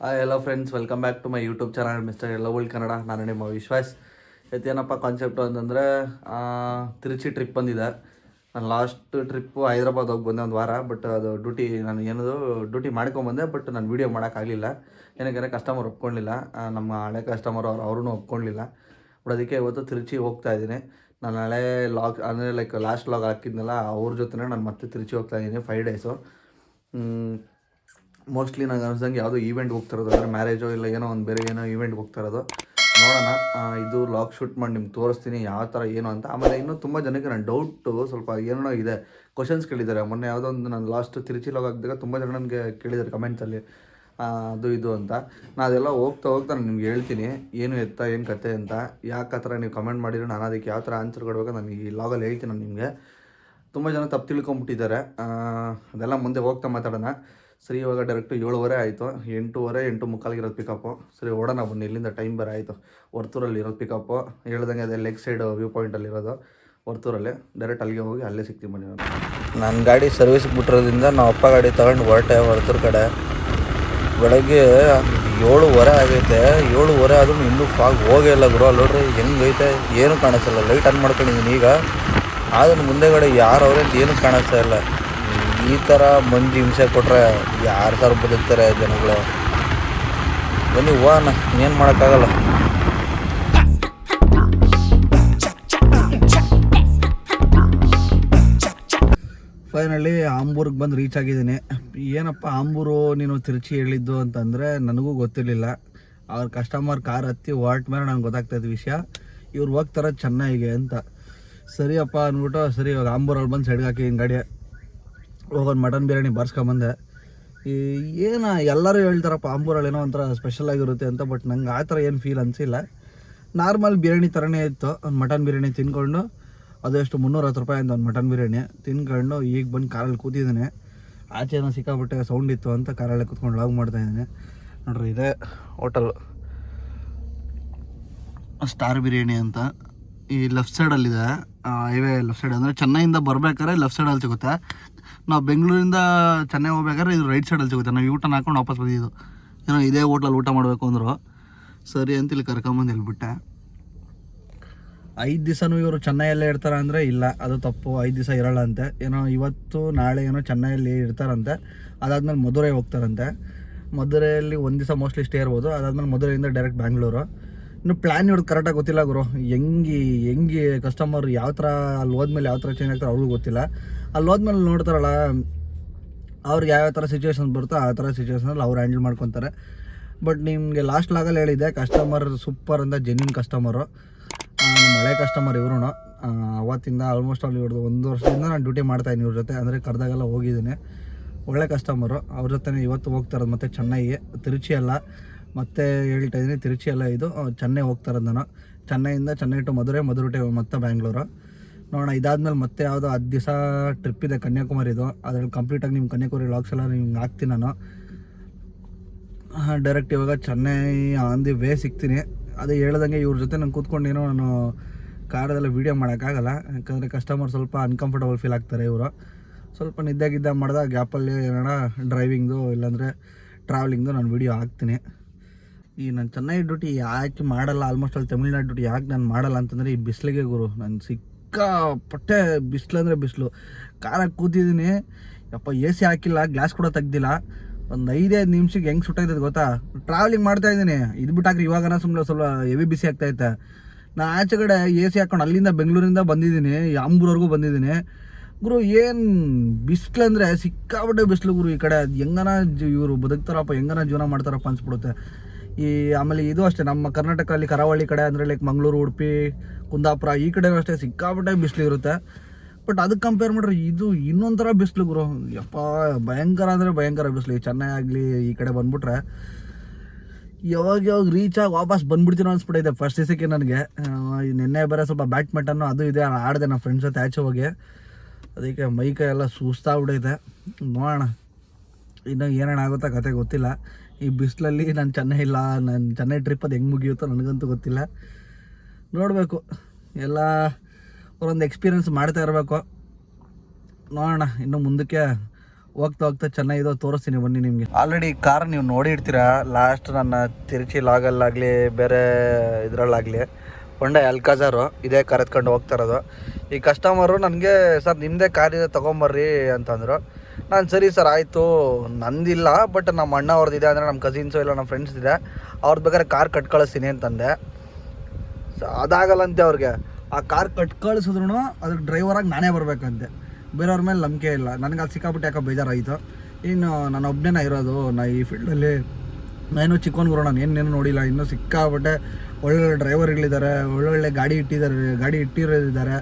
Yellow friends welcome back to my YouTube channel mister ಎಲ್ಲ ಕನ್ನಡ ನಾನು ನಿಮ್ಮ ವಿಶ್ವಾಸ್ ಏನಪ್ಪ ಕಾನ್ಸೆಪ್ಟು ಅಂತಂದರೆ ತಿರುಚಿ ಟ್ರಿಪ್ ಬಂದಿದೆ. ನಾನು ಲಾಸ್ಟ್ ಟ್ರಿಪ್ಪು ಹೈದ್ರಾಬಾದ್ ಹೋಗಿ ಬಂದೆ ಒಂದು ವಾರ ಬಟ್ ಅದು ಡ್ಯೂಟಿ ನಾನು ಏನದು ಡ್ಯೂಟಿ ಮಾಡ್ಕೊಂಬಂದೆ ಬಟ್ ನಾನು ವೀಡಿಯೋ ಮಾಡೋಕ್ಕಾಗಲಿಲ್ಲ ಏನಕ್ಕೆ ಕಸ್ಟಮರ್ ಒಪ್ಕೊಳ್ಳಿಲ್ಲ ನಮ್ಮ ಹಳೆ ಕಸ್ಟಮರ್ ಅವ್ರು ಅವ್ರೂ ಒಪ್ಕೊಳ್ಳಿಲ್ಲ ಬಟ್ ಅದಕ್ಕೆ ಇವತ್ತು ತಿರುಚಿ ಹೋಗ್ತಾ ಇದ್ದೀನಿ. ನಾನು ಹಳೆ ಲಾಗ್ ಅಂದರೆ ಲೈಕ್ ಲಾಸ್ಟ್ ಲಾಗ್ ಹಾಕಿದ್ನಲ್ಲ, ಅವ್ರ ಜೊತೆನೇ ನಾನು ಮತ್ತೆ ತಿರುಚಿ ಹೋಗ್ತಾ ಇದ್ದೀನಿ ಫೈವ್ ಡೇಸು ಮೋಸ್ಟ್ಲಿ ನಂಗೆ ಅನ್ಸ್ದಂಗೆ ಯಾವುದೋ ಈವೆಂಟ್ ಹೋಗ್ತಾ ಇರೋದು ಅಂದರೆ ಮ್ಯಾರೇಜೋ ಇಲ್ಲ ಏನೋ ಒಂದು ಬೇರೆ ಏನೋ ಈವೆಂಟ್ ಹೋಗ್ತಾ ಇರೋದು ನೋಡೋಣ ಇದು ಲಾಗ್ ಶೂಟ್ ಮಾಡಿ ನಿಮ್ಗೆ ತೋರಿಸ್ತೀನಿ ಯಾವ ಥರ ಏನು ಅಂತ. ಆಮೇಲೆ ಇನ್ನೂ ತುಂಬ ಜನಕ್ಕೆ ನನ್ನ ಡೌಟು ಸ್ವಲ್ಪ ಏನೋ ಇದೆ. ಕ್ವಶನ್ಸ್ ಕೇಳಿದ್ದಾರೆ. ಮೊನ್ನೆ ಯಾವುದೋ ಒಂದು ನಾನು ಲಾಸ್ಟ್ ತಿರುಚಿ ಲಾಗ್ ಹಾಕಿದಾಗ ತುಂಬ ಜನ ನನಗೆ ಕೇಳಿದ್ದಾರೆ ಕಮೆಂಟ್ಸಲ್ಲಿ ಅದು ಇದು ಅಂತ. ನಾನು ಅದೆಲ್ಲ ಹೋಗ್ತಾ ಹೋಗ್ತಾ ನಾನು ನಿಮ್ಗೆ ಹೇಳ್ತೀನಿ. ಏನು ಎತ್ತ, ಏನು ಕತೆ ಅಂತ. ಯಾಕೆ ಆ ಥರ ನೀವು ಕಮೆಂಟ್ ಮಾಡಿದ್ರೆ ನಾನು ಅದಕ್ಕೆ ಯಾವ ಥರ ಆನ್ಸರ್ ಕೊಡಬೇಕು ನಾನು ಈ ಲಾಗಲ್ಲಿ ಹೇಳ್ತೀನಿ ನಾನು ನಿಮಗೆ. ತುಂಬ ಜನ ತಪ್ಪು ತಿಳ್ಕೊಂಬಿಟ್ಟಿದ್ದಾರೆ. ಅದೆಲ್ಲ ಮುಂದೆ ಹೋಗ್ತಾ ಮಾತಾಡೋಣ. ಸರಿ, ಇವಾಗ ಡೈರೆಕ್ಟು ಏಳುವರೆ ಆಯಿತು. ಎಂಟೂವರೆ, ಎಂಟು ಮುಕ್ಕಾಲಿಗೆ ಇರೋದು ಪಿಕಪ್ಪು ಸರಿ, ಓಡೋಣ ಬನ್ನಿ. ಇಲ್ಲಿಂದ ಟೈಮ್ ಬೇರೆ ಆಯಿತು. ವರ್ತೂರಲ್ಲಿ ಇರೋದು ಪಿಕಪ್ಪು ಹೇಳ್ದಂಗೆ ಅದೇ ಲೆಗ್ ಸೈಡ್ ವ್ಯೂ ಪಾಯಿಂಟಲ್ಲಿ ಇರೋದು. ವರ್ತೂರಲ್ಲಿ ಡೈರೆಕ್ಟ್ ಅಲ್ಲಿಗೆ ಹೋಗಿ ಅಲ್ಲೇ ಸಿಗ್ತೀವಿ ಬನ್ನಿ ನಾನು. ನನ್ನ ಗಾಡಿ ಸರ್ವಿಸ್ಗೆ ಬಿಟ್ಟಿರೋದ್ರಿಂದ ನಾವು ಅಪ್ಪ ಗಾಡಿ ತಗೊಂಡು ಹೊರಟೆ ವರ್ತೂರು ಕಡೆ. ಬೆಳಗ್ಗೆ ಏಳುವರೆ ಆಗೈತೆ. ಏಳುವರೆ ಆದ್ರೂ ಇನ್ನೂ ಫಾಗ್ ಹೋಗೇ ಇಲ್ಲ ಗುರು. ಅಲ್ಲಿ ನೋಡ್ರಿ ಹೆಂಗೈತೆ ಏನೂ ಕಾಣಿಸಲ್ಲ ಲೈಟ್ ಆನ್ ಮಾಡ್ಕೊಂಡಿದ್ದೀನಿ ಈಗ. ಆದ್ರೆ ಮುಂದೆಗಡೆ ಯಾರು ಅವ್ರೆ ಅಂತ ಏನು ಕಾಣಿಸ್ತಾ ಇಲ್ಲ. ಈ ಥರ ಮಂದಿ ಹಿಂಸೆ ಕೊಟ್ಟರೆ ಯಾರು ಸಾವಿರ ಬದುಕ್ತಾರೆ ಜನಗಳು? ಬನ್ನಿ ಹೋಗೋಣ ಏನು ಮಾಡೋಕ್ಕಾಗಲ್ಲ. ಫೈನಲಿ ಆಂಬೂರ್ಗೆ ಬಂದು ರೀಚ್ ಆಗಿದ್ದೀನಿ. ಏನಪ್ಪ, ಆಂಬೂರು ನೀನು ತಿರುಚಿ ಹೇಳಿದ್ದು ಅಂತಂದರೆ ನನಗೂ ಗೊತ್ತಿರಲಿಲ್ಲ. ಅವ್ರ ಕಸ್ಟಮರ್ ಕಾರ್ ಹತ್ತಿ ಹೊರಟ ಮೇಲೆ ನಂಗೆ ಗೊತ್ತಾಗ್ತಾಯಿದ್ದ ವಿಷಯ. ಇವ್ರು ಹೋಗ್ತಾರೆ ಚೆನ್ನಾಗಿದೆ ಅಂತ. ಸರಿಯಪ್ಪ ಅಂದ್ಬಿಟ್ಟು, ಸರಿ, ಇವಾಗ ಆಂಬೂರಲ್ಲಿ ಬಂದು ಸೈಡ್ಗೆ ಹಾಕಿ ಗಾಡಿ ಹೋಗೋದು ಮಟನ್ ಬಿರಿಯಾನಿ ಬರ್ಸ್ಕೊಂಬಂದೆ ಈ ಏನು ಎಲ್ಲರೂ ಹೇಳ್ತಾರಪ್ಪ ಆಂಬೂರಲ್ಲಿ ಏನೋ ಒಂಥರ ಸ್ಪೆಷಲ್ ಆಗಿರುತ್ತೆ ಅಂತ ಬಟ್ ನಂಗೆ ಆ ಥರ ಏನು ಫೀಲ್ ಅನಿಸಿಲ್ಲ. ನಾರ್ಮಲ್ ಬಿರಿಯಾನಿ ಥರನೇ ಇತ್ತು, ಒಂದು ಮಟನ್ ಬಿರಿಯಾನಿ ತಿನ್ಕೊಂಡು, ಅದು ಎಷ್ಟು ಮುನ್ನೂರತ್ತು ರೂಪಾಯಿ ಅಂತ ಒಂದು ಮಟನ್ ಬಿರಿಯಾನಿ ತಿನ್ಕೊಂಡು, ಈಗ ಬಂದು ಕಾರಲ್ಲಿ ಕೂತಿದ್ದೀನಿ. ಆಚೆನೋ ಸಿಕ್ಕಾಬಿಟ್ಟೆ ಸೌಂಡ್ ಇತ್ತು ಅಂತ ಕಾರಲ್ಲೇ ಕೂತ್ಕೊಂಡು ಲಾಗ್ ಮಾಡ್ತಾ ಇದ್ದೀನಿ. ನೋಡ್ರಿ, ಇದೇ ಹೋಟೆಲ್ ಸ್ಟಾರ್ ಬಿರಿಯಾನಿ ಅಂತ. ಈ ಲೆಫ್ಟ್ ಸೈಡಲ್ಲಿದೆ ಹೈವೇ ಲೆಫ್ಟ್ ಸೈಡ್ ಅಂದರೆ ಚೆನ್ನೈಯಿಂದ ಬರ್ಬೇಕಾದ್ರೆ ಲೆಫ್ಟ್ ಸೈಡಲ್ಲಿ ಸಿಗುತ್ತೆ. ನಾವು ಬೆಂಗಳೂರಿಂದ ಚೆನ್ನೈ ಹೋಗ್ಬೇಕಾದ್ರೆ ಇದು ರೈಟ್ ಸೈಡಲ್ಲಿ ಸಿಗುತ್ತೆ. ನಾವು ಊಟನ ಹಾಕೊಂಡು ವಾಪಸ್ ಬಂದಿದ್ದು. ಏನೋ ಇದೇ ಹೋಟ್ಲಲ್ಲಿ ಊಟ ಮಾಡಬೇಕು ಅಂದರು. ಸರಿ ಅಂತ ಇಲ್ಲಿ ಕರ್ಕೊಂಬಂದು ಹೇಳ್ಬಿಟ್ಟೆ. ಐದು ದಿವಸನೂ ಇವರು ಚೆನ್ನೈಯಲ್ಲೇ ಇರ್ತಾರ ಅಂದರೆ ಇಲ್ಲ. ಅದು ತಪ್ಪು. ಐದು ದಿವಸ ಇರಲ್ಲ ಅಂತೆ ಏನೋ ಇವತ್ತು, ನಾಳೆ ಏನೋ ಚೆನ್ನೈಯಲ್ಲಿ ಇರ್ತಾರಂತೆ. ಅದಾದ್ಮೇಲೆ ಮಧುರೈ ಹೋಗ್ತಾರಂತೆ. ಮಧುರೈಯಲ್ಲಿ ಒಂದು ದಿವಸ ಮೋಸ್ಟ್ಲಿ ಸ್ಟೇ ಇರ್ಬೋದು. ಅದಾದ್ಮೇಲೆ ಮಧುರೈಯಿಂದ ಡೈರೆಕ್ಟ್ ಬ್ಯಾಂಗ್ಳೂರು ಇನ್ನು ಪ್ಲ್ಯಾನ್ ಹಿಡಿದು ಕರೆಕ್ಟಾಗಿ ಗೊತ್ತಿಲ್ಲ ಗುರು. ಹೆಂಗೆ ಹೆಂಗೆ ಕಸ್ಟಮರ್ ಯಾವ ಥರ ಅಲ್ಲಿ ಹೋದ್ಮೇಲೆ ಯಾವ ಥರ ಚೇಂಜ್ ಆಗ್ತಾರೆ ಅವ್ರಿಗೂ ಗೊತ್ತಿಲ್ಲ. ಅಲ್ಲಿ ಹೋದ್ಮೇಲೆ ನೋಡ್ತಾರಲ್ಲ, ಅವ್ರಿಗೆ ಯಾವ್ಯಾವ ಥರ ಸಿಚುವೇಶನ್ ಬರುತ್ತೋ ಆ ಥರ ಸಿಚುವೇಶನಲ್ಲಿ ಅವ್ರು ಹ್ಯಾಂಡಲ್ ಮಾಡ್ಕೊತಾರೆ. ಬಟ್ ನಿಮಗೆ ಲಾಸ್ಟ್ ಲಾಗಲ್ಲಿ ಹೇಳಿದ್ದೆ ಕಸ್ಟಮರ್ ಸೂಪರ್ ಅಂತ ಜೆನ್ಯೂನ್ ಕಸ್ಟಮರು ನಮ್ಮ ಹಳೆ ಕಸ್ಟಮರ್ ಇವರು ಅವತ್ತಿಂದ ಆಲ್ಮೋಸ್ಟ್ ಅಲ್ಲಿ ಇವ್ರದ್ದು ಒಂದು ವರ್ಷದಿಂದ ನಾನು ಡ್ಯೂಟಿ ಮಾಡ್ತಾಯಿದ್ದೀನಿ ಇವ್ರ ಜೊತೆ. ಅಂದರೆ ಕರೆದಾಗೆಲ್ಲ ಹೋಗಿದ್ದೀನಿ. ಒಳ್ಳೆ ಕಸ್ಟಮರು ಅವ್ರ ಜೊತೆ ಇವತ್ತು ಹೋಗ್ತಾ ಇರೋದು ಮತ್ತು ಚೆನ್ನೈಗೆ. ತಿರುಚಿ ಅಲ್ಲ ಮತ್ತೆ ಹೇಳ್ತಾ ಇದ್ದೀನಿ, ತಿರುಚಿ ಎಲ್ಲ ಇದು. ಚೆನ್ನೈ ಹೋಗ್ತಾ ಇರೋದು ನಾನು. ಚೆನ್ನೈಯಿಂದ ಚೆನ್ನೈ ಟು ಮಧುರೆ ಮಧುರೆ ಟು ಮತ್ತೆ ಬ್ಯಾಂಗ್ಳೂರು. ನೋಡೋಣ, ಇದಾದ್ಮೇಲೆ ಮತ್ತೆ ಯಾವುದೋ ಹತ್ತು ದಿವಸ ಟ್ರಿಪ್ ಇದೆ ಕನ್ಯಾಕುಮಾರಿದು ಅದ್ರಲ್ಲಿ ಕಂಪ್ಲೀಟಾಗಿ ನಿಮ್ಮ ಕನ್ಯಾಕುಮಾರಿ ವ್ಲಾಗ್ಸ್ ಎಲ್ಲ ನಿಮ್ಗೆ ಹಾಕ್ತೀನಿ ನಾನು. ಡೈರೆಕ್ಟ್ ಇವಾಗ ಚೆನ್ನೈ ಆನ್ ದಿ ವೇ ಸಿಗ್ತೀನಿ. ಅದೇ ಹೇಳ್ದಂಗೆ ಇವ್ರ ಜೊತೆ ನಂಗೆ ಕೂತ್ಕೊಂಡು ಏನೋ ನಾನು ಕಾರದೆಲ್ಲ ವೀಡಿಯೋ ಮಾಡೋಕ್ಕಾಗಲ್ಲ. ಯಾಕಂದರೆ ಕಸ್ಟಮರ್ ಸ್ವಲ್ಪ ಅನ್ಕಂಫರ್ಟಬಲ್ ಫೀಲ್ ಆಗ್ತಾರೆ ಇವರು. ಸ್ವಲ್ಪ ನಿದ್ದೆ ಮಾಡಿದ ಗ್ಯಾಪಲ್ಲಿ ಏನೋ ಡ್ರೈವಿಂಗ್ದು ಇಲ್ಲಾಂದರೆ ಟ್ರಾವೆಲಿಂಗ್ದು ನಾನು ವೀಡಿಯೋ ಹಾಕ್ತೀನಿ. ಈ ನಾನು ಚೆನ್ನೈ ಡ್ಯೂಟಿ ಯಾಕೆ ಮಾಡಲ್ಲ ಆಲ್ಮೋಸ್ಟ್ ಅಲ್ಲಿ ತಮಿಳ್ನಾಡು ಡ್ಯೂಟಿ ಯಾಕೆ ನಾನು ಮಾಡಲ್ಲ ಅಂತಂದರೆ ಈ ಬಿಸಿಲಿಗೆ ಗುರು. ನಾನು ಸಿಕ್ಕಾಪಟ್ಟೆ ಬಿಸಿಲು ಅಂದರೆ ಬಿಸಿಲು. ಕಾರಾಗಿ ಕೂತಿದ್ದೀನಿ. ಯಪ್ಪ ಎ ಸಿ ಹಾಕಿಲ್ಲ ಗ್ಲಾಸ್ ಕೂಡ ತೆಗ್ದಿಲ್ಲ. ಒಂದು ಐದೈದು ನಿಮಿಷಕ್ಕೆ ಹೆಂಗೆ ಸುಟ್ಟೈತದೆ ಗೊತ್ತಾ? ಟ್ರಾವೆಲಿಂಗ್ ಮಾಡ್ತಾ ಇದ್ದೀನಿ. ಇದು ಬಿಟ್ಟಾಕ್ರಿ ಇವಾಗನ ಸುಮ್ಮನೆ ಸ್ವಲ್ಪ ಹೆವಿ ಬಿಸಿ ಆಗ್ತೈತೆ ನಾನು ಆಚೆ ಕಡೆ ಎ ಸಿ ಹಾಕೊಂಡು ಅಲ್ಲಿಂದ ಬೆಂಗಳೂರಿಂದ ಬಂದಿದ್ದೀನಿ. ಅಂಬೂರ್ವರೆಗೂ ಬಂದಿದ್ದೀನಿ. ಗುರು, ಏನು ಬಿಸಿಲು ಅಂದರೆ ಸಿಕ್ಕಾಪಟ್ಟೆ ಬಿಸಿಲು ಗುರು ಈ ಕಡೆ. ಹೆಂಗನ ಇವರು ಬದುಕ್ತಾರಪ್ಪ, ಹೆಂಗನ ಜೀವನ ಮಾಡ್ತಾರಪ್ಪ ಅನ್ಸ್ಬಿಡುತ್ತೆ. ಈ ಆಮೇಲೆ ಇದು ಅಷ್ಟೇ, ನಮ್ಮ ಕರ್ನಾಟಕದಲ್ಲಿ ಕರಾವಳಿ ಕಡೆ ಅಂದರೆ ಲೈಕ್ ಮಂಗಳೂರು, ಉಡುಪಿ, ಕುಂದಾಪುರ ಈ ಕಡೆ ಅಷ್ಟೇ ಸಿಕ್ಕಾಪಟ್ಟೆ ಬಿಸಿಲು ಇರುತ್ತೆ. ಬಟ್ ಅದಕ್ಕೆ ಕಂಪೇರ್ ಮಾಡ್ರೆ ಇದು ಇನ್ನೊಂಥರ ಬಿಸಿಲು ಗುರು. ಯಪ್ಪ, ಭಯಂಕರ ಅಂದರೆ ಭಯಂಕರ ಬಿಸಿಲು. ಈ ಚೆನ್ನೈ ಆಗಲಿ ಈ ಕಡೆ ಬಂದ್ಬಿಟ್ರೆ ಯಾವಾಗ ಯಾವಾಗ ರೀಚ್ ಆಗಿ ವಾಪಸ್ ಬಂದ್ಬಿಡ್ತೀನೋ ಅನ್ಸ್ಬಿಟ್ಟಿದೆ ಫಸ್ಟ್ ದಿವಸಕ್ಕೆ ನನಗೆ. ನಿನ್ನೆ ಬೇರೆ ಸ್ವಲ್ಪ ಬ್ಯಾಡ್ಮಿಂಟನ್ನು ಅದು ಇದೆ, ಆಡಿದೆ ನಾನು ಫ್ರೆಂಡ್ಸ್ ಜೊತೆ ಆಚೆ ಹೋಗಿ. ಅದಕ್ಕೆ ಮೈ ಕೈ ಎಲ್ಲ ಸುಸ್ತಾಗ್ಬಿಟ್ಟೈತೆ. ನೋಡೋಣ, ಇನ್ನು ಏನೇನಾಗುತ್ತೆ ಕತೆ ಗೊತ್ತಿಲ್ಲ. ಈ ಬಿಸಿಲಲ್ಲಿ ನಾನು ಚೆನ್ನೈ ಇಲ್ಲ, ನಾನು ಚೆನ್ನೈ ಟ್ರಿಪ್ ಅದು ಹೆಂಗೆ ಮುಗಿಯುತ್ತೋ ನನಗಂತೂ ಗೊತ್ತಿಲ್ಲ. ನೋಡಬೇಕು. ಎಲ್ಲ ಅವರೊಂದು ಎಕ್ಸ್ಪೀರಿಯನ್ಸ್ ಮಾಡ್ತಾ ಇರಬೇಕು. ನೋಡೋಣ, ಇನ್ನು ಮುಂದಕ್ಕೆ ಹೋಗ್ತಾ ಹೋಗ್ತಾ ಚೆನ್ನಾಗಿದೋ ತೋರಿಸ್ತೀನಿ ಬನ್ನಿ ನಿಮಗೆ. ಆಲ್ರೆಡಿ ಕಾರ್ ನೀವು ನೋಡಿರ್ತೀರಾ ಲಾಸ್ಟ್ ನನ್ನ ತಿರುಚಿ ಲಾಗಲ್ಲಾಗಲಿ ಬೇರೆ ಇದರಲ್ಲಾಗಲಿ ಹೊಂಡ ಎಲ್ಕಾಜಾರು ಇದೇ ಕಾರ್ ಎತ್ಕೊಂಡು ಹೋಗ್ತಾ ಇರೋದು. ಈ ಕಸ್ಟಮರು ನನಗೆ, ಸರ್ ನಿಮ್ಮದೇ ಕಾರ್ ಇದೆ, ತೊಗೊಂಬರ್ರಿ ಅಂತಂದರು. ನಾನು ಸರಿ ಸರ್, ಆಯಿತು. ನಂದಿಲ್ಲ ಬಟ್ ನಮ್ಮ ಅಣ್ಣ ಅವ್ರದ್ದಿದೆ ಅಂದರೆ ನಮ್ಮ ಕಸಿನ್ಸು ಇಲ್ಲ ನಮ್ಮ ಫ್ರೆಂಡ್ಸ್ ಇದೆ. ಅವ್ರದ್ದು ಬೇಕಾದ್ರೆ ಕಾರ್ ಕಟ್ ಕಳಿಸ್ತೀನಿ ಅಂತಂದೆ. ಸೊ ಅದಾಗಲ್ಲಂತೆ ಅವ್ರಿಗೆ. ಆ ಕಾರ್ ಕಟ್ ಕಳಿಸಿದ್ರು ಅದ್ರ ಡ್ರೈವರಾಗಿ ನಾನೇ ಬರಬೇಕಂತೆ. ಬೇರೆಯವ್ರ ಮೇಲೆ ನಂಬಿಕೆ ಇಲ್ಲ. ನನಗೆ ಅದು ಸಿಕ್ಕಾಪಟ್ಟೆ ಯಾಕೋ ಬೇಜಾರಾಯಿತು. ಇನ್ನು ನಾನು ಒಬ್ಬನೇ ಇರೋದು. ನಾ ಈ ಫೀಲ್ಡಲ್ಲಿ ನಾನು ಚಿಕ್ಕವನ್ ಬರೋಣ ನಾನು ಏನೇನು ನೋಡಿಲ್ಲ. ಇನ್ನೂ ಸಿಕ್ಕಾಪಟ್ಟೆ ಒಳ್ಳೊಳ್ಳೆ ಡ್ರೈವರ್ಗಳಿದ್ದಾರೆ ಒಳ್ಳೊಳ್ಳೆ ಗಾಡಿ ಇಟ್ಟಿದ್ದಾರೆ ಗಾಡಿ ಇಟ್ಟಿರೋರಿದ್ದಾರೆ